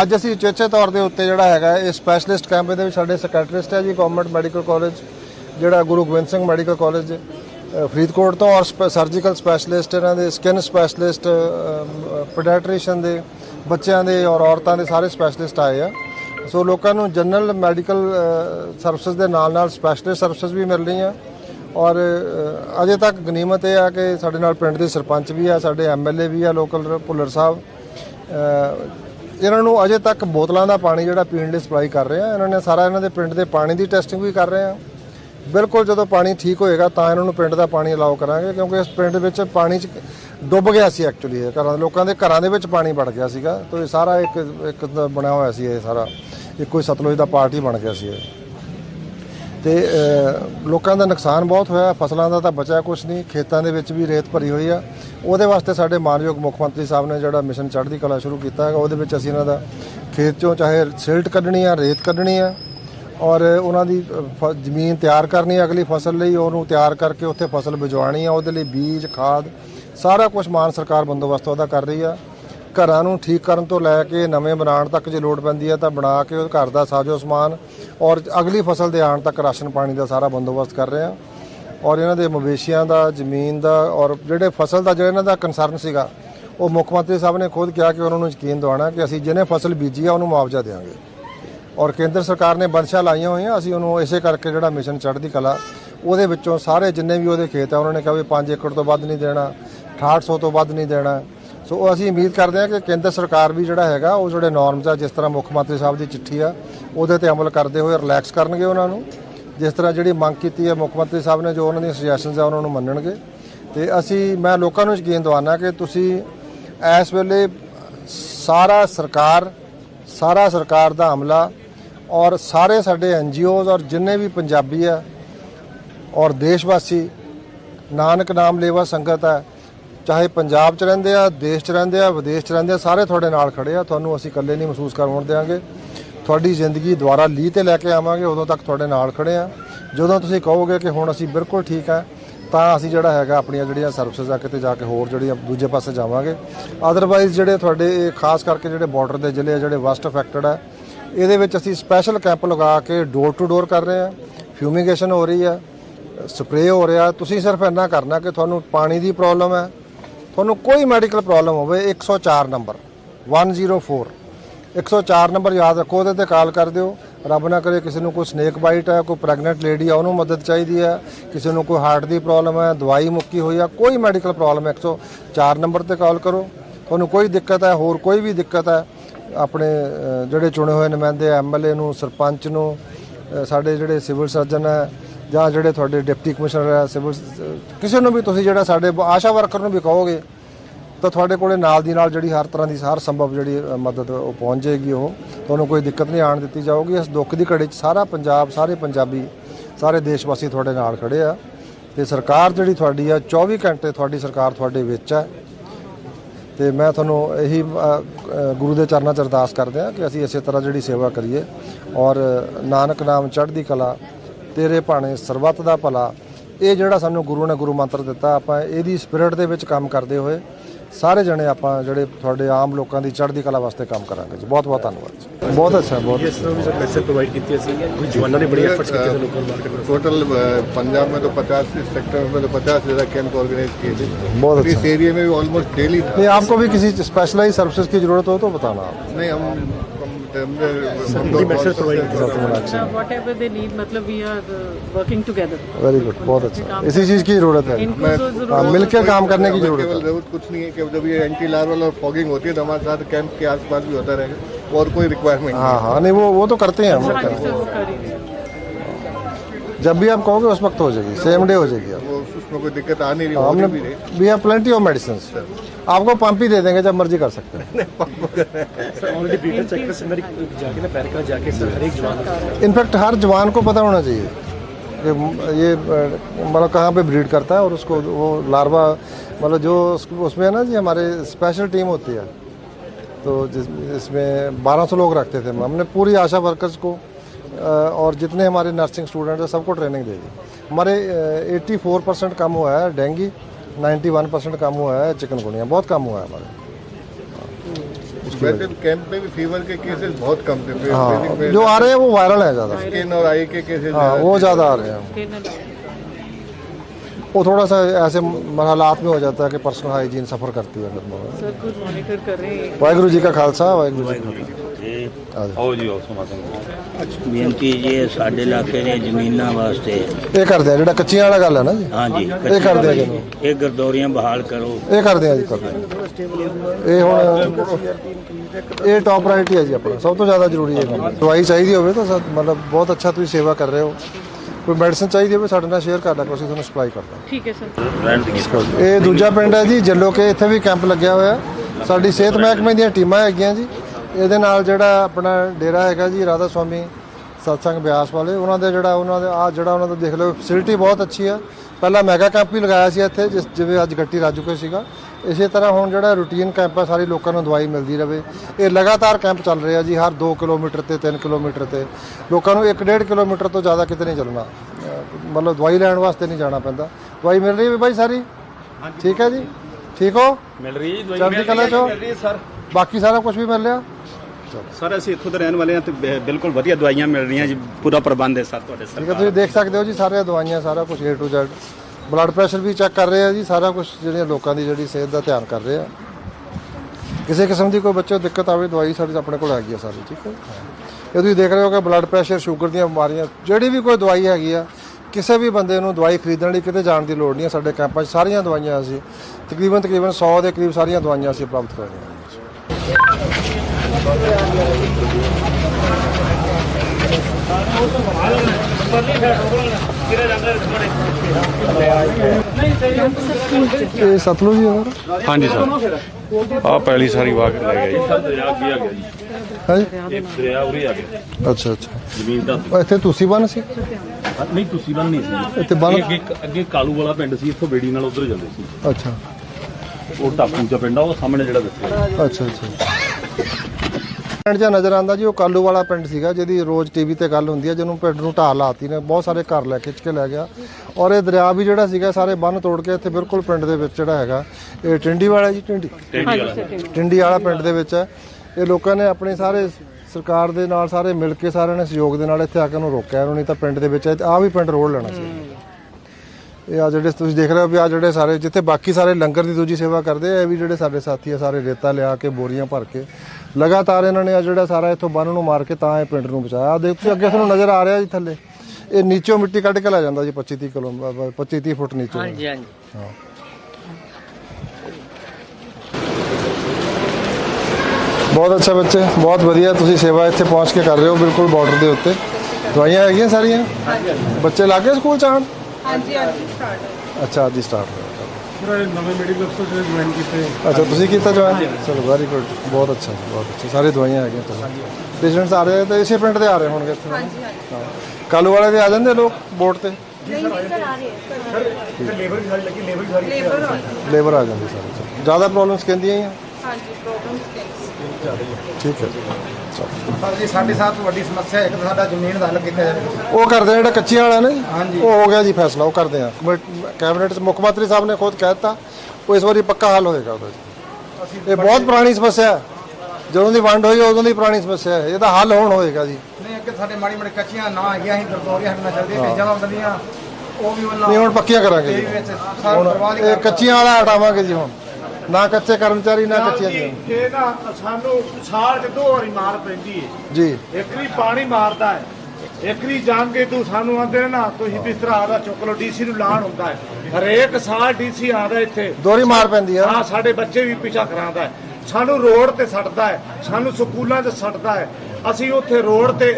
ਅੱਜ ਅਸੀਂ ਉਚੇਚੇ ਤੌਰ ਦੇ ਉੱਤੇ ਜਿਹੜਾ ਹੈਗਾ, ਇਹ ਸਪੈਸ਼ਲਿਸਟ ਕੈਂਪ ਦੇ ਵਿੱਚ ਸਾਡੇ ਸੈਕਟਰਿਸਟ ਹੈ ਜੀ ਗਵਰਨਮੈਂਟ ਮੈਡੀਕਲ ਕਾਲਜ ਜਿਹੜਾ ਗੁਰੂ ਗੋਬਿੰਦ ਸਿੰਘ ਮੈਡੀਕਲ ਕਾਲਜ ਫਰੀਦਕੋਟ ਤੋਂ, ਔਰ ਸਰਜੀਕਲ ਸਪੈਸ਼ਲਿਸਟ ਇਹਨਾਂ ਦੇ ਸਕਿਨ ਸਪੈਸ਼ਲਿਸਟ ਪੈਡੀਆਟ੍ਰੀਸ਼ੀਅਨ ਦੇ, ਬੱਚਿਆਂ ਦੇ ਔਰ ਔਰਤਾਂ ਦੇ ਸਾਰੇ ਸਪੈਸ਼ਲਿਸਟ ਆਏ ਆ। ਸੋ ਲੋਕਾਂ ਨੂੰ ਜਨਰਲ ਮੈਡੀਕਲ ਸਰਵਿਸਿਜ਼ ਦੇ ਨਾਲ ਨਾਲ ਸਪੈਸ਼ਲਿਸਟ ਸਰਵਿਸਿਜ਼ ਵੀ ਮਿਲ ਰਹੀਆਂ। ਔਰ ਅਜੇ ਤੱਕ ਗਨੀਮਤ ਇਹ ਆ ਕਿ ਸਾਡੇ ਨਾਲ ਪਿੰਡ ਦੇ ਸਰਪੰਚ ਵੀ ਆ, ਸਾਡੇ ਐਮਐਲਏ ਵੀ ਆ ਲੋਕਲ ਭੁੱਲਰ ਸਾਹਿਬ। ਇਹਨਾਂ ਨੂੰ ਅਜੇ ਤੱਕ ਬੋਤਲਾਂ ਦਾ ਪਾਣੀ ਜਿਹੜਾ ਪੀਣ ਲਈ ਸਪਲਾਈ ਕਰ ਰਹੇ ਆ, ਇਹਨਾਂ ਨੇ ਸਾਰਾ ਇਹਨਾਂ ਦੇ ਪਿੰਡ ਦੇ ਪਾਣੀ ਦੀ ਟੈਸਟਿੰਗ ਵੀ ਕਰ ਰਹੇ ਆ। ਬਿਲਕੁਲ ਜਦੋਂ ਪਾਣੀ ਠੀਕ ਹੋਏਗਾ ਤਾਂ ਇਹਨਾਂ ਨੂੰ ਪਿੰਡ ਦਾ ਪਾਣੀ ਅਲਾਉ ਕਰਾਂਗੇ, ਕਿਉਂਕਿ ਇਸ ਪਿੰਡ ਵਿੱਚ ਪਾਣੀ ਚ ਡੁੱਬ ਗਿਆ ਸੀ ਐਕਚੁਅਲੀ ਇਹ ਘਰਾਂ ਦੇ ਲੋਕਾਂ ਦੇ ਘਰਾਂ ਦੇ ਵਿੱਚ ਪਾਣੀ ਵੜ ਗਿਆ ਸੀਗਾ, ਤਾਂ ਇਹ ਸਾਰਾ ਇੱਕ ਇੱਕ ਬਣਿਆ ਹੋਇਆ ਸੀ ਇਹ ਸਾਰਾ। ਇੱਕੋ ਹੀ ਸਤਲੁਜ ਦਾ ਪਾਰਟੀ ਬਣ ਗਿਆ ਸੀ ਇਹ। ਤੇ ਲੋਕਾਂ ਦਾ ਨੁਕਸਾਨ ਬਹੁਤ ਹੋਇਆ, ਫਸਲਾਂ ਦਾ ਤਾਂ ਬਚਿਆ ਕੁਝ ਨਹੀਂ, ਖੇਤਾਂ ਦੇ ਵਿੱਚ ਵੀ ਰੇਤ ਭਰੀ ਹੋਈ ਆ। ਉਹਦੇ ਵਾਸਤੇ ਸਾਡੇ ਮਾਨਯੋਗ ਮੁੱਖ ਮੰਤਰੀ ਸਾਹਿਬ ਨੇ ਜਿਹੜਾ ਮਿਸ਼ਨ ਚੜ੍ਹਦੀ ਕਲਾ ਸ਼ੁਰੂ ਕੀਤਾ ਹੈਗਾ, ਉਹਦੇ ਵਿੱਚ ਅਸੀਂ ਇਹਨਾਂ ਦਾ ਖੇਤ ਚੋਂ ਚਾਹੇ ਸਿਲਟ ਕੱਢਣੀ ਆ, ਰੇਤ ਕੱਢਣੀ ਆ, ਔਰ ਉਹਨਾਂ ਦੀ ਫ- ਜ਼ਮੀਨ ਤਿਆਰ ਕਰਨੀ ਹੈ ਅਗਲੀ ਫਸਲ ਲਈ, ਉਹਨੂੰ ਤਿਆਰ ਕਰਕੇ ਉੱਥੇ ਫਸਲ ਬਿਜਵਾਣੀ ਆ, ਉਹਦੇ ਲਈ ਬੀਜ, ਖਾਦ, ਸਾਰਾ ਕੁਝ ਮਾਨ ਸਰਕਾਰ ਬੰਦੋਬਸਤ ਉਹਦਾ ਕਰ ਰਹੀ ਆ। ਘਰਾਂ ਨੂੰ ਠੀਕ ਕਰਨ ਤੋਂ ਲੈ ਕੇ ਨਵੇਂ ਬਣਾਉਣ ਤੱਕ ਜੇ ਲੋੜ ਪੈਂਦੀ ਹੈ ਤਾਂ ਬਣਾ ਕੇ ਉਹ ਘਰ ਦਾ ਸਾਜੋ ਸਮਾਨ ਔਰ ਅਗਲੀ ਫਸਲ ਦੇ ਆਉਣ ਤੱਕ ਰਾਸ਼ਨ ਪਾਣੀ ਦਾ ਸਾਰਾ ਬੰਦੋਬਸਤ ਕਰ ਰਹੇ ਹਾਂ। ਔਰ ਇਹਨਾਂ ਦੇ ਮਵੇਸ਼ੀਆਂ ਦਾ, ਜ਼ਮੀਨ ਦਾ ਔਰ ਜਿਹੜੇ ਫਸਲ ਦਾ ਜਿਹੜਾ ਇਹਨਾਂ ਦਾ ਕੰਸਰਨ ਸੀਗਾ, ਉਹ ਮੁੱਖ ਮੰਤਰੀ ਸਾਹਿਬ ਨੇ ਖੁਦ ਕਿਹਾ ਕਿ ਉਹਨਾਂ ਨੂੰ ਯਕੀਨ ਦਿਵਾਉਣਾ ਕਿ ਅਸੀਂ ਜਿਹਨੇ ਫਸਲ ਬੀਜੀ ਆ, ਉਹਨੂੰ ਮੁਆਵਜ਼ਾ ਦੇਵਾਂਗੇ। ਔਰ ਕੇਂਦਰ ਸਰਕਾਰ ਨੇ ਬੰਦਸ਼ਾਂ ਲਾਈਆਂ ਹੋਈਆਂ, ਅਸੀਂ ਉਹਨੂੰ ਇਸੇ ਕਰਕੇ ਜਿਹੜਾ ਮਿਸ਼ਨ ਚੜ੍ਹਦੀ ਕਲਾ, ਉਹਦੇ ਵਿੱਚੋਂ ਸਾਰੇ ਜਿੰਨੇ ਵੀ ਉਹਦੇ ਖੇਤ ਆ, ਉਹਨਾਂ ਨੇ ਕਿਹਾ ਵੀ 5 ਏਕੜ ਤੋਂ ਵੱਧ ਨਹੀਂ ਦੇਣਾ 6800 ਤੋਂ ਵੱਧ ਨਹੀਂ ਦੇਣਾ। ਸੋ ਅਸੀਂ ਉਮੀਦ ਕਰਦੇ ਹਾਂ ਕਿ ਕੇਂਦਰ ਸਰਕਾਰ ਵੀ ਜਿਹੜਾ ਹੈਗਾ, ਉਹ ਜਿਹੜੇ ਨਾਰਮਸ ਆ, ਜਿਸ ਤਰ੍ਹਾਂ ਮੁੱਖ ਮੰਤਰੀ ਸਾਹਿਬ ਦੀ ਚਿੱਠੀ ਆ, ਉਹਦੇ ਤੇ ਅਮਲ ਕਰਦੇ ਹੋਏ ਰਿਲੈਕਸ ਕਰਨਗੇ ਉਹਨਾਂ ਨੂੰ। ਜਿਸ ਤਰ੍ਹਾਂ ਜਿਹੜੀ ਮੰਗ ਕੀਤੀ ਹੈ ਮੁੱਖ ਮੰਤਰੀ ਸਾਹਿਬ ਨੇ, ਜੋ ਉਹਨਾਂ ਦੀਆਂ ਸੁਜੈਸ਼ਨਸ ਆ, ਉਹਨਾਂ ਨੂੰ ਮੰਨਣਗੇ। ਤੇ ਅਸੀਂ, ਮੈਂ ਲੋਕਾਂ ਨੂੰ ਯਕੀਨ ਦਿਵਾਉਣਾ ਕਿ ਤੁਸੀਂ ਇਸ ਵੇਲੇ ਸਾਰਾ ਸਰਕਾਰ ਸਾਰਾ ਸਰਕਾਰ ਦਾ ਅਮਲਾ ਔਰ ਸਾਰੇ ਸਾਡੇ ਐਨਜੀਓਜ਼ ਔਰ ਜਿੰਨੇ ਵੀ ਪੰਜਾਬੀ ਆ ਔਰ ਦੇਸ਼ ਵਾਸੀ ਨਾਨਕ ਨਾਮ ਲੇਵਾ ਸੰਗਤ ਹੈ ਚਾਹੇ ਪੰਜਾਬ ਚ ਰਹਿੰਦੇ ਆ, ਦੇਸ਼ ਚ ਰਹਿੰਦੇ ਆ, ਵਿਦੇਸ਼ ਚ ਰਹਿੰਦੇ ਆ, ਸਾਰੇ ਤੁਹਾਡੇ ਨਾਲ ਖੜੇ ਆ। ਤੁਹਾਨੂੰ ਅਸੀਂ ਇਕੱਲੇ ਨਹੀਂ ਮਹਿਸੂਸ ਕਰਵਾਉਣ ਦੇਵਾਂਗੇ ਤੁਹਾਡੀ ਜ਼ਿੰਦਗੀ ਦੁਬਾਰਾ ਲੀਹ ਤੇ ਲੈ ਕੇ ਆਵਾਂਗੇ, ਉਦੋਂ ਤੱਕ ਤੁਹਾਡੇ ਨਾਲ ਖੜੇ ਆ। ਜਦੋਂ ਤੁਸੀਂ ਕਹੋਗੇ ਕਿ ਹੁਣ ਅਸੀਂ ਬਿਲਕੁਲ ਠੀਕ ਆ, ਤਾਂ ਅਸੀਂ ਜਿਹੜਾ ਹੈਗਾ ਆਪਣੀਆਂ ਜਿਹੜੀਆਂ ਸਰਵਿਸਿਜ਼ ਆ, ਕਿਤੇ ਜਾ ਕੇ ਹੋਰ ਜਿਹੜੀਆਂ ਦੂਜੇ ਪਾਸੇ ਜਾਵਾਂਗੇ। ਅਦਰਵਾਈਜ਼ ਜਿਹੜੇ ਤੁਹਾਡੇ, ਇਹ ਖਾਸ ਕਰਕੇ ਜਿਹੜੇ ਬਾਰਡਰ ਦੇ ਜ਼ਿਲ੍ਹੇ ਆ, ਜਿਹੜੇ ਵਸਟ ਅਫੈਕਟਡ ਆ, ਇਹਦੇ ਵਿੱਚ ਅਸੀਂ ਸਪੈਸ਼ਲ ਕੈਂਪ ਲਗਾ ਕੇ ਡੋਰ ਟੂ ਡੋਰ ਕਰ ਰਹੇ ਆ। ਫਿਊਮੀਗੇਸ਼ਨ ਹੋ ਰਹੀ ਆ ਸਪਰੇਅ ਹੋ ਰਿਹਾ। ਤੁਸੀਂ ਸਿਰਫ ਇੰਨਾ ਕਰਨਾ ਕਿ ਤੁਹਾਨੂੰ ਪਾਣੀ ਦੀ ਪ੍ਰੋਬਲਮ ਹੈ ਤੁਹਾਨੂੰ ਕੋਈ ਮੈਡੀਕਲ ਪ੍ਰੋਬਲਮ ਹੋਵੇ 104 ਨੰਬਰ 104 104 ਨੰਬਰ ਯਾਦ ਰੱਖੋ, ਉਹਦੇ ਤੇ ਕਾਲ ਕਰ ਦਿਓ। ਰੱਬ ਨਾ ਕਰੇ ਕਿਸੇ ਨੂੰ ਕੋਈ ਸਨੇਕ ਬਾਈਟ ਹੈ ਕੋਈ ਪ੍ਰੈਗਨੈਂਟ ਲੇਡੀ ਆ, ਉਹਨੂੰ ਮਦਦ ਚਾਹੀਦੀ ਹੈ ਕਿਸੇ ਨੂੰ ਕੋਈ ਹਾਰਟ ਦੀ ਪ੍ਰੋਬਲਮ ਹੈ ਦਵਾਈ ਮੁੱਕੀ ਹੋਈ ਆ, ਕੋਈ ਮੈਡੀਕਲ ਪ੍ਰੋਬਲਮ ਹੈ 104 ਨੰਬਰ ਤੇ ਕਾਲ ਕਰੋ। ਤੁਹਾਨੂੰ ਕੋਈ ਦਿੱਕਤ ਹੈ ਹੋਰ ਕੋਈ ਵੀ ਦਿੱਕਤ ਹੈ ਆਪਣੇ ਜਿਹੜੇ ਚੁਣੇ ਹੋਏ ਨੁਮਾਇੰਦੇ ਐਮਐਲਏ ਨੂੰ, ਸਰਪੰਚ ਨੂੰ ਸਾਡੇ ਜਿਹੜੇ ਸਿਵਲ ਸਰਜਨ ਹੈ ਜਾਂ ਜਿਹੜੇ ਤੁਹਾਡੇ ਡਿਪਟੀ ਕਮਿਸ਼ਨਰ ਹੈ, ਸਿਵਲ, ਕਿਸੇ ਨੂੰ ਵੀ ਤੁਸੀਂ ਜਿਹੜਾ ਸਾਡੇ ਆਸ਼ਾ ਵਰਕਰ ਨੂੰ ਵੀ ਕਹੋਗੇ, ਤਾਂ ਤੁਹਾਡੇ ਕੋਲੇ ਨਾਲ ਦੀ ਨਾਲ ਜਿਹੜੀ ਹਰ ਤਰ੍ਹਾਂ ਦੀ ਹਰ ਸੰਭਵ ਜਿਹੜੀ ਮਦਦ ਉਹ ਪਹੁੰਚ ਜਾਏਗੀ ਉਹ। ਤੁਹਾਨੂੰ ਕੋਈ ਦਿੱਕਤ ਨਹੀਂ ਆਣ ਦਿੱਤੀ ਜਾਊਗੀ। ਇਸ ਦੁੱਖ ਦੀ ਘੜੀ 'ਚ ਸਾਰਾ ਪੰਜਾਬ, ਸਾਰੇ ਪੰਜਾਬੀ, ਸਾਰੇ ਦੇਸ਼ ਵਾਸੀ ਤੁਹਾਡੇ ਨਾਲ ਖੜੇ ਆ। ਤੇ ਸਰਕਾਰ ਜਿਹੜੀ ਤੁਹਾਡੀ ਆ 24 ਘੰਟੇ ਤੁਹਾਡੀ ਸਰਕਾਰ ਤੁਹਾਡੇ ਵਿੱਚ ਹੈ। ਤੇ ਮੈਂ ਤੁਹਾਨੂੰ ਇਹੀ ਗੁਰੂ ਦੇ ਚਰਨਾਂ 'ਚ ਅਰਦਾਸ ਕਰਦੇ ਆ ਕਿ ਅਸੀਂ ਇਸੇ ਤਰ੍ਹਾਂ ਜਿਹੜੀ ਸੇਵਾ ਕਰੀਏ। ਔਰ ਨਾਨਕ ਨਾਮ ਚੜ੍ਹਦੀ ਕਲਾ ਤੇਰੇ ਭਾਣੇ ਸਰਬੱਤ ਦਾ ਭਲਾ ਇਹ ਜਿਹੜਾ ਸਾਨੂੰ ਗੁਰੂ ਨੇ ਗੁਰੂ ਮੰਤਰ ਦਿੱਤਾ ਆਪਾਂ ਇਹਦੀ ਸਪਿਰਿਟ ਦੇ ਵਿੱਚ ਕੰਮ ਕਰਦੇ ਹੋਏ ਸਾਰੇ ਜਣੇ ਆਪਾਂ ਜਿਹੜੇ ਤੁਹਾਡੇ ਆਮ ਲੋਕਾਂ ਦੀ ਚੜ੍ਹਦੀ ਕਲਾ ਵਾਸਤੇ ਕੰਮ ਕਰਾਂਗੇ ਜੀ ਬਹੁਤ ਬਹੁਤ ਧੰਨਵਾਦ ਜੀ ਬਹੁਤ ਅੱਛਾ ਬਹੁਤ ਇਸ ਤਰ੍ਹਾਂ ਵੀ ਸਰ ਪੈਸੇ ਪ੍ਰੋਵਾਈਡ ਕੀਤੇ ਅਸੀਂ ਕੁਝ ਜਵਾਨਾਂ ਨੇ ਬੜੀ ਐਫਰਟਸ ਕੀਤੇ ਸੀ ਲੋਕਾਂ ਨੂੰ ਮਾਰਕੀਟ ਵਿੱਚ टोटल पंजाब में तो पचास सेक्टर में तो पचास ज़्यादा कैंप ऑर्गेनाइज किए थे बहुत इस अच्छा एरिया में भी ऑलमोस्ट डेली था नहीं आपको भी किसी स्पेशलाइज सर्विसेज की जरूरत हो तो बताना आप नहीं हम अच्छा they need मतलब we are uh, working together. Very good बहुत अच्छा। इसी चीज़ की ज़रूरत है। हाँ, मिलकर काम करने की ज़रूरत ज़रूरत कुछ नहीं है कि जब ये एंटी लार्वल और फॉगिंग होती है तो हमारे साथ कैंप के आसपास भी होता रहेगा और कोई रिक्वायरमेंट हाँ हाँ। नहीं वो वो तो करते हैं हम जब भी आप कहोगे उस वक्त हो जाएगी। सेम डे हो जाएगी उसमें कोई दिक्कत आ नहीं रही हाँ, हमने भी we have plenty of medicine आपको पंप ही दे देंगे जब मर्ज़ी कर सकते हैं। सर ऑलरेडी ब्रीडर सेक्टर से मेरी जाके ना बैरका जाके सर हर जवान इनफैक्ट हर जवान को पता होना चाहिए। कि ये मतलब कहाँ पे ब्रीड करता है और उसको वो लार्वा मतलब जो उसमें है ना जी हमारे स्पेशल टीम होती है। तो जिस इसमें 1200 लोग रखते थे। हमने पूरी आशा वर्कर्स को और जितने हमारे नर्सिंग स्टूडेंट हैं सबको ट्रेनिंग दे दी। हमारे एट्टी फोर परसेंट कम हुआ है डेंगी 91 परसेंट कम हुआ है चिकनगुनिया बहुत कम हुआ है हमारे। वैसे कैंप में भी फीवर के केसेस बहुत कम थे। हाँ जो आ रहे हैं वो वायरल है ज़्यादा। स्किन और आई के केसेस हाँ वो ज़्यादा आ रहे हैं। वो थोड़ा सा ऐसे हालात में हो जाता है कि पर्सनल हाइजीन सफ़र करती है। फिर जी का खालसा मॉनिटर कर रहे हैं। वाहिगुरु जी का ਜਿਹੜਾ ਕੱਚੀਆਂ ਸਭ ਤੋਂ ਦਵਾਈ ਚਾਹੀਦੀ ਹੋਵੇ ਤਾਂ ਮਤਲਬ ਬਹੁਤ ਅੱਛਾ ਤੁਸੀਂ ਸੇਵਾ ਕਰ ਰਹੇ ਹੋ। ਕੋਈ ਮੈਡੀਸਨ ਚਾਹੀਦੀ ਹੋਵੇ ਸਾਡੇ ਨਾਲ ਸ਼ੇਅਰ ਕਰ ਲੈ ਅਸੀਂ ਤੁਹਾਨੂੰ ਸਪਲਾਈ ਕਰ। ਦਾਂਗੇ ਇਹ ਦੂਜਾ ਪਿੰਡ ਹੈ ਜੀ ਜੱਲੋ ਕੇ ਇੱਥੇ ਵੀ ਕੈਂਪ ਲੱਗਿਆ ਹੋਇਆ। ਸਾਡੀ ਸਿਹਤ ਮਹਿਕਮੇ ਦੀਆਂ ਟੀਮਾਂ ਹੈਗੀਆਂ ਜੀ। ਇਹਦੇ ਨਾਲ ਜਿਹੜਾ ਆਪਣਾ ਡੇਰਾ ਹੈਗਾ ਜੀ ਰਾਧਾ ਸਵਾਮੀ ਸਤਸੰਗ ਬਿਆਸ ਵਾਲੇ ਉਹਨਾਂ ਦੇ ਜਿਹੜਾ ਉਹਨਾਂ ਦੇ ਆ ਜਿਹੜਾ ਉਹਨਾਂ ਦਾ ਦੇਖ ਲਓ ਫੈਸਿਲਿਟੀ ਬਹੁਤ ਅੱਛੀ ਆ। ਪਹਿਲਾਂ ਮੈਗਾ ਕੈਂਪ ਵੀ ਲਗਾਇਆ ਸੀ ਇੱਥੇ ਜਿਸ ਜਿਵੇਂ ਅੱਜ ਗੱਟੀ ਰਾਜੂਕੇ ਸੀਗਾ। ਇਸੇ ਤਰ੍ਹਾਂ ਹੁਣ ਜਿਹੜਾ ਰੂਟੀਨ ਕੈਂਪ ਹੈ ਸਾਰੀ ਲੋਕਾਂ ਨੂੰ ਦਵਾਈ ਮਿਲਦੀ ਰਵੇ। ਇਹ ਲਗਾਤਾਰ ਕੈਂਪ ਚੱਲ ਰਿਹਾ ਜੀ ਹਰ 2 ਕਿਲੋਮੀਟਰ ਤੇ 3 ਕਿਲੋਮੀਟਰ ਤੇ। ਲੋਕਾਂ ਨੂੰ 1.5 ਕਿਲੋਮੀਟਰ ਤੋਂ ਜ਼ਿਆਦਾ ਕਿਤੇ ਨਹੀਂ ਚੱਲਣਾ। ਮਤਲਬ ਦਵਾਈ ਲੈਣ ਵਾਸਤੇ ਨਹੀਂ ਜਾਣਾ ਪੈਂਦਾ। ਦਵਾਈ ਮਿਲ ਰਹੀ ਹੈ ਬਾਈ ਸਾਰੀ? ਠੀਕ ਹੈ ਜੀ। ਠੀਕ ਹੋ? ਮਿਲ ਰਹੀ ਹੈ ਚੜ੍ਹਦੀ ਕਲਾ ਚੋ? ਸਰ। ਬਾਕੀ ਸਾਰਾ ਕੁਝ ਵੀ ਮਿਲ ਰਿਹਾ? ਸਰ ਅਸੀਂ ਇੱਥੋਂ ਦੇ ਰਹਿਣ ਵਾਲੇ ਹਾਂ ਤੇ ਬਿਲਕੁਲ ਵਧੀਆ ਦਵਾਈਆਂ ਮਿਲ ਰਹੀਆਂ ਜੀ। ਪੂਰਾ ਪ੍ਰਬੰਧ ਹੈ ਸਰ ਤੁਹਾਡੇ ਠੀਕ ਹੈ ਤੁਸੀਂ ਦੇਖ ਸਕਦੇ ਹੋ ਜੀ ਸਾਰੀਆਂ ਦਵਾਈਆਂ ਸਾਰਾ ਕੁਝ A to Z blood pressure we check ਕਰ ਰਹੇ ਆ ਜੀ ਸਾਰਾ ਕੁਝ ਜਿਹੜੀਆਂ ਲੋਕਾਂ ਦੀ ਜਿਹੜੀ ਸਿਹਤ ਦਾ ਧਿਆਨ ਕਰ ਰਹੇ ਆ। ਕਿਸੇ ਕਿਸਮ ਦੀ ਕੋਈ ਬੱਚੇ ਦਿੱਕਤ ਆਵੇ ਦਵਾਈ ਸਾਡੀ ਆਪਣੇ ਕੋਲ ਹੈਗੀ ਆ ਸਾਰੀ ਠੀਕ ਹੈ? ਇਹ ਤੁਸੀਂ ਦੇਖ ਰਹੇ ਹੋ ਕਿ ਬਲੱਡ ਪ੍ਰੈਸ਼ਰ ਸ਼ੂਗਰ ਦੀਆਂ ਬਿਮਾਰੀਆਂ ਜਿਹੜੀ ਵੀ ਕੋਈ ਦਵਾਈ ਹੈਗੀ ਆ ਕਿਸੇ ਵੀ ਬੰਦੇ ਨੂੰ ਦਵਾਈ ਖਰੀਦਣ ਲਈ ਕਿਤੇ ਜਾਣ ਦੀ ਲੋੜ ਨਹੀਂ ਸਾਡੇ ਕੈਂਪਾਂ 'ਚ ਸਾਰੀਆਂ ਦਵਾਈਆਂ ਅਸੀਂ ਤਕਰੀਬਨ ਤਕਰੀਬਨ 100 ਦੇ ਕਰੀਬ ਸਾਰੀਆਂ ਦਵਾਈਆਂ ਅਸੀਂ ਪ੍ਰਾਪਤ ਕਰ ਰਹੇ ਹਾਂ ਇਹ ਸਤਲੁਜ ਹੀ ਹੈ ਹਾਂਜੀ ਸਰ। ਆ ਪਹਿਲੀ ਸਾਰੀ ਵਾਕ ਲੈ ਗਿਆ ਜੀ ਦਰਿਆ ਕੀ ਆ ਗਿਆ ਜੀ ਹੈ ਇਹ ਦਰਿਆ ਉਰੇ ਆ ਗਿਆ। ਅੱਛਾ ਅੱਛਾ। ਜ਼ਮੀਨ ਦਾ ਉਹ ਇੱਥੇ ਤੁਸੀਂ ਬਣ ਸੀ? ਨਹੀਂ ਤੁਸੀਂ ਬੰਨ ਨਹੀਂ ਸੀ। ਇੱਥੇ ਬੰਨ ਅੱਗੇ ਅੱਗੇ ਕਾਲੂ ਵਾਲਾ ਪਿੰਡ ਸੀ ਇੱਥੋਂ ਬੇੜੀ ਨਾਲ ਉਧਰ ਜਾਂਦੇ ਸੀ। ਅੱਛਾ। ਉਹ ਟਾਪੂ ਚ ਪਿੰਡ ਆ ਉਹ ਸਾਹਮਣੇ ਜਿਹੜਾ ਦੱਸਿਆ। ਅੱਛਾ ਅੱਛਾ। ਪਿੰਡ ਜਿਹਾ ਨਜ਼ਰ ਆਂਦਾ ਜੀ ਉਹ ਕਾਲੂ ਵਾਲਾ ਪਿੰਡ ਸੀਗਾ ਜਿਹਦੀ ਰੋਜ਼ ਟੀਵੀ ਤੇ ਗੱਲ ਹੁੰਦੀ ਹੈ ਜਿਹਨੂੰ ਪਿੰਡ ਨੂੰ ਢਾਹ ਲਾਤੀ ਨੇ ਬਹੁਤ ਸਾਰੇ ਘਰ ਲੈ ਖਿੱਚ ਕੇ ਲੈ ਗਿਆ। ਔਰ ਇਹ ਦਰਿਆ ਵੀ ਜਿਹੜਾ ਸੀਗਾ ਸਾਰੇ ਬੰਨ ਤੋੜ ਕੇ ਇੱਥੇ ਬਿਲਕੁਲ ਪਿੰਡ ਦੇ ਵਿੱਚ ਜਿਹੜਾ ਹੈਗਾ ਇਹ ਟਿੰਡੀ ਵਾਲਾ ਜੀ ਟਿੰਡੀ? ਟਿੰਡੀ ਵਾਲਾ। ਪਿੰਡ ਦੇ ਵਿੱਚ ਹੈ। ਇਹ ਲੋਕਾਂ ਨੇ ਆਪਣੇ ਸਾਰੇ ਸਰਕਾਰ ਦੇ ਨਾਲ ਸਾਰੇ ਮਿਲ ਕੇ ਸਾਰਿਆਂ ਨੇ ਸਹਿਯੋਗ ਦੇ ਨਾਲ ਇੱਥੇ ਆ ਕੇ ਉਹਨੂੰ ਰੋਕਿਆ ਇਹਨੂੰ ਨਹੀਂ ਤਾਂ ਪਿੰਡ ਦੇ ਵਿੱਚ ਆ ਵੀ ਪਿੰਡ ਰੋੜ ਲੈਣਾ ਸੀ। ਇਹ ਆ ਜਿਹੜੇ ਤੁਸੀਂ ਦੇਖ ਰਹੇ ਹੋ ਵੀ ਆ ਜਿਹੜੇ ਸਾਰੇ ਜਿੱਥੇ ਬਾਕੀ ਸਾਰੇ ਲੰਗਰ ਦੀ ਦੂਜੀ ਸੇਵਾ ਕਰਦੇ ਆ ਇਹ ਵੀ ਜਿਹੜੇ ਸਾਡੇ ਸਾਥੀ ਆ ਸਾਰੇ ਰੇਤਾ ਲਿਆ ਕੇ ਬੋਰੀਆਂ ਭਰ ਕੇ ਲਗਾਤਾਰ ਇਹਨਾਂ ਨੇ ਆ ਜਿਹੜਾ ਸਾਰਾ ਇੱਥੋਂ ਬੰਨ ਨੂੰ ਮਾਰ ਕੇ ਤਾਂ ਇਹ ਪਿੰਡ ਨੂੰ ਬਚਾਇਆ। ਆ ਦੇਖ ਤੁਸੀਂ ਅੱਗੇ ਤੁਹਾਨੂੰ ਨਜ਼ਰ ਆ ਰਿਹਾ ਜੀ ਥੱਲੇ। ਇਹ ਨੀਚੋਂ ਮਿੱਟੀ ਕੱਢ ਕੇ ਲੈ ਜਾਂਦਾ ਜੀ 25 30 ਕਿਲੋ 25 30 ਫੁੱਟ ਨੀਚੇ। ਹਾਂਜੀ ਹਾਂਜੀ। ਬਹੁਤ ਅੱਛਾ ਬੱਚੇ ਬਹੁਤ ਵਧੀਆ ਤੁਸੀਂ ਸੇਵਾ ਇੱਥੇ ਪਹੁੰਚ ਕੇ ਕਰ ਰਹੇ ਹੋ ਬਿਲਕੁਲ ਬਾਰਡਰ ਦੇ ਉੱਤੇ। ਦਵਾਈਆਂ ਹੈਗੀਆਂ ਸਾਰੀਆਂ? ਬੱਚੇ ਲੱਗੇ ਸਕੂਲ ਚ ਆਉਣ ਹਾਂਜੀ ਹਾਂਜੀ ਸਟਾਰਟ ਅੱਛਾ ਅੱਜ ਹੀ ਸਟਾਰਟ ਹੋਇਆ ਨਵੇਂ ਮੈਡੀਕਲ ਅਫਸਰ ਜੁਆਇਨ ਕੀਤੇ। ਅੱਛਾ ਤੁਸੀਂ ਕੀਤਾ ਜਵਾਨ ਚਲੋ ਵੈਰੀ ਗੁੱਡ ਬਹੁਤ ਅੱਛਾ ਜੀ, ਬਹੁਤ ਅੱਛਾ। ਸਾਰੇ ਦਵਾਈਆਂ ਹੈਗੀਆਂ ਤੁਹਾਨੂੰ ਪੇਸ਼ੈਂਟਸ ਆ ਰਹੇ ਤਾਂ ਇਸੇ ਪਿੰਡ ਦੇ ਆ ਰਹੇ ਹੋਣਗੇ ਇੱਥੇ। ਹਾਂਜੀ ਹਾਂਜੀ। ਕਾਲੂ ਵਾਲੇ ਦੇ ਆ ਜਾਂਦੇ ਲੋਕ ਬੋਟ ਤੇ? ਨਹੀਂ ਨਹੀਂ ਸਰ ਆ ਰਹੇ ਸਰ ਲੇਬਰ ਵੀ ਸਾਰੀ ਲੱਗੀ ਲੇਬਰ ਵੀ ਸਾਰੀ ਲੇਬਰ ਲੇਬਰ ਆ ਜਾਂਦੀ ਸਾਰੇ। ਜ਼ਿਆਦਾ ਪ੍ਰੋਬਲਮਸ ਕਹਿੰਦੀਆਂ ਹੀ ਆ? ਹਾਂਜੀ ਪ੍ਰੋਬਲਮਸ ਠੀਕ ਹੈ। ਸਰ ਜੀ ਸਾਡੀ ਸਭ ਤੋਂ ਵੱਡੀ ਸਮੱਸਿਆ ਇੱਕ ਤਾਂ ਸਾਡਾ ਜ਼ਮੀਨ ਦਾ ਹੱਲ ਕੀਤਾ ਜਾਵੇ। ਉਹ ਕਰਦੇ ਆ ਜਿਹੜਾ ਕੱਚੀਆਂ ਵਾਲਾ ਨੇ? ਹਾਂਜੀ। ਉਹ ਹੋ ਗਿਆ ਜੀ ਫੈਸਲਾ ਉਹ ਕਰਦੇ ਆ। ਕਮੇ- ਕੈਬਨਿਟ ਚ ਮੁੱਖ ਮੰਤਰੀ ਸਾਹਿਬ ਨੇ ਖੁਦ ਕਹਿ ਦਿੱਤਾ ਉਹ ਇਸ ਵਾਰੀ ਪੱਕਾ ਹੱਲ ਹੋਏਗਾ ਉਹਦਾ ਜੀ। ਇਹ ਬਹੁਤ ਪੁਰਾਣੀ ਸਮੱਸਿਆ ਹੈ। ਜਦੋਂ ਦੀ ਵੰਡ ਹੋਈ ਉਦੋਂ ਦੀ ਪੁਰਾਣੀ ਸਮੱਸਿਆ ਹੈ। ਇਹਦਾ ਹੱਲ ਹੁਣ ਹੋਏਗਾ ਜੀ। ਨਹੀਂ ਅੱਗੇ ਸਾਡੇ ਮਾੜੀ ਮਾੜੀ ਕੱਚੀਆਂ ਨਾ ਹੈਗੀਆਂ ਅਸੀਂ ਗਰਦੋਰੀਆਂ ਸਾਡੇ ਨਾਲ ਚੱਲਦੀਆਂ ਤੇ ਜਮਾਂ ਬੰਦੀਆਂ। ਉਹ ਵੀ ਉਹਨਾਂ ਨਹੀਂ ਹੁਣ ਪੱਕੀਆਂ ਕਰਾਂਗੇ ਜੀ। ਵਿੱਚ ਸਾਰਾ ਹੁਣ ਬਰਬਾਦ ਹੀ ਇਹ ਕਰਤਾ। ਕੱਚੀਆਂ ਵਾਲਾ ਹਟਾਵਾਂਗੇ ਜੀ ਹੁਣ। ਨਾ ਕੱਚੇ ਕਰਮਚਾਰੀ ਨਾ ਕੱਚੀਆਂ ਜੀ ਇਹ ਨਾ ਸਾਨੂੰ ਸਾਲ ਚ ਦੋ ਵਾਰੀ ਮਾਰ ਪੈਂਦੀ ਹੈ ਜੀ। ਇੱਕ ਵੀ ਪਾਣੀ ਮਾਰਦਾ ਹੈ ਇੱਕ ਵੀ ਜਾਣ ਕੇ ਤੂੰ ਸਾਨੂੰ ਆਂਦੇ ਨੇ ਤੁਸੀਂ ਬਿਸਤਰਾ ਆਦਾ ਚੁੱਕ ਲਓ ਡੀਸੀ ਨੂੰ ਲਾਣ ਹੁੰਦਾ ਹੈ ਹਰੇਕ ਸਾਲ ਡੀਸੀ ਆਦਾ ਇੱਥੇ। ਦੋਰੀ ਮਾਰ ਪੈਂਦੀ ਆ। ਹਾਂ ਸਾਡੇ ਬੱਚੇ ਵੀ ਪਿੱਛਾ ਕਰਾਉਂਦਾ ਹੈ ਸਾਨੂੰ ਰੋਡ ਤੇ ਸੱਟਦਾ ਹੈ ਸਾਨੂੰ ਸਕੂਲਾਂ 'ਚ ਸੱਟਦਾ ਹੈ ਅਸੀਂ ਉੱਥੇ ਰੋਡ ਤੇ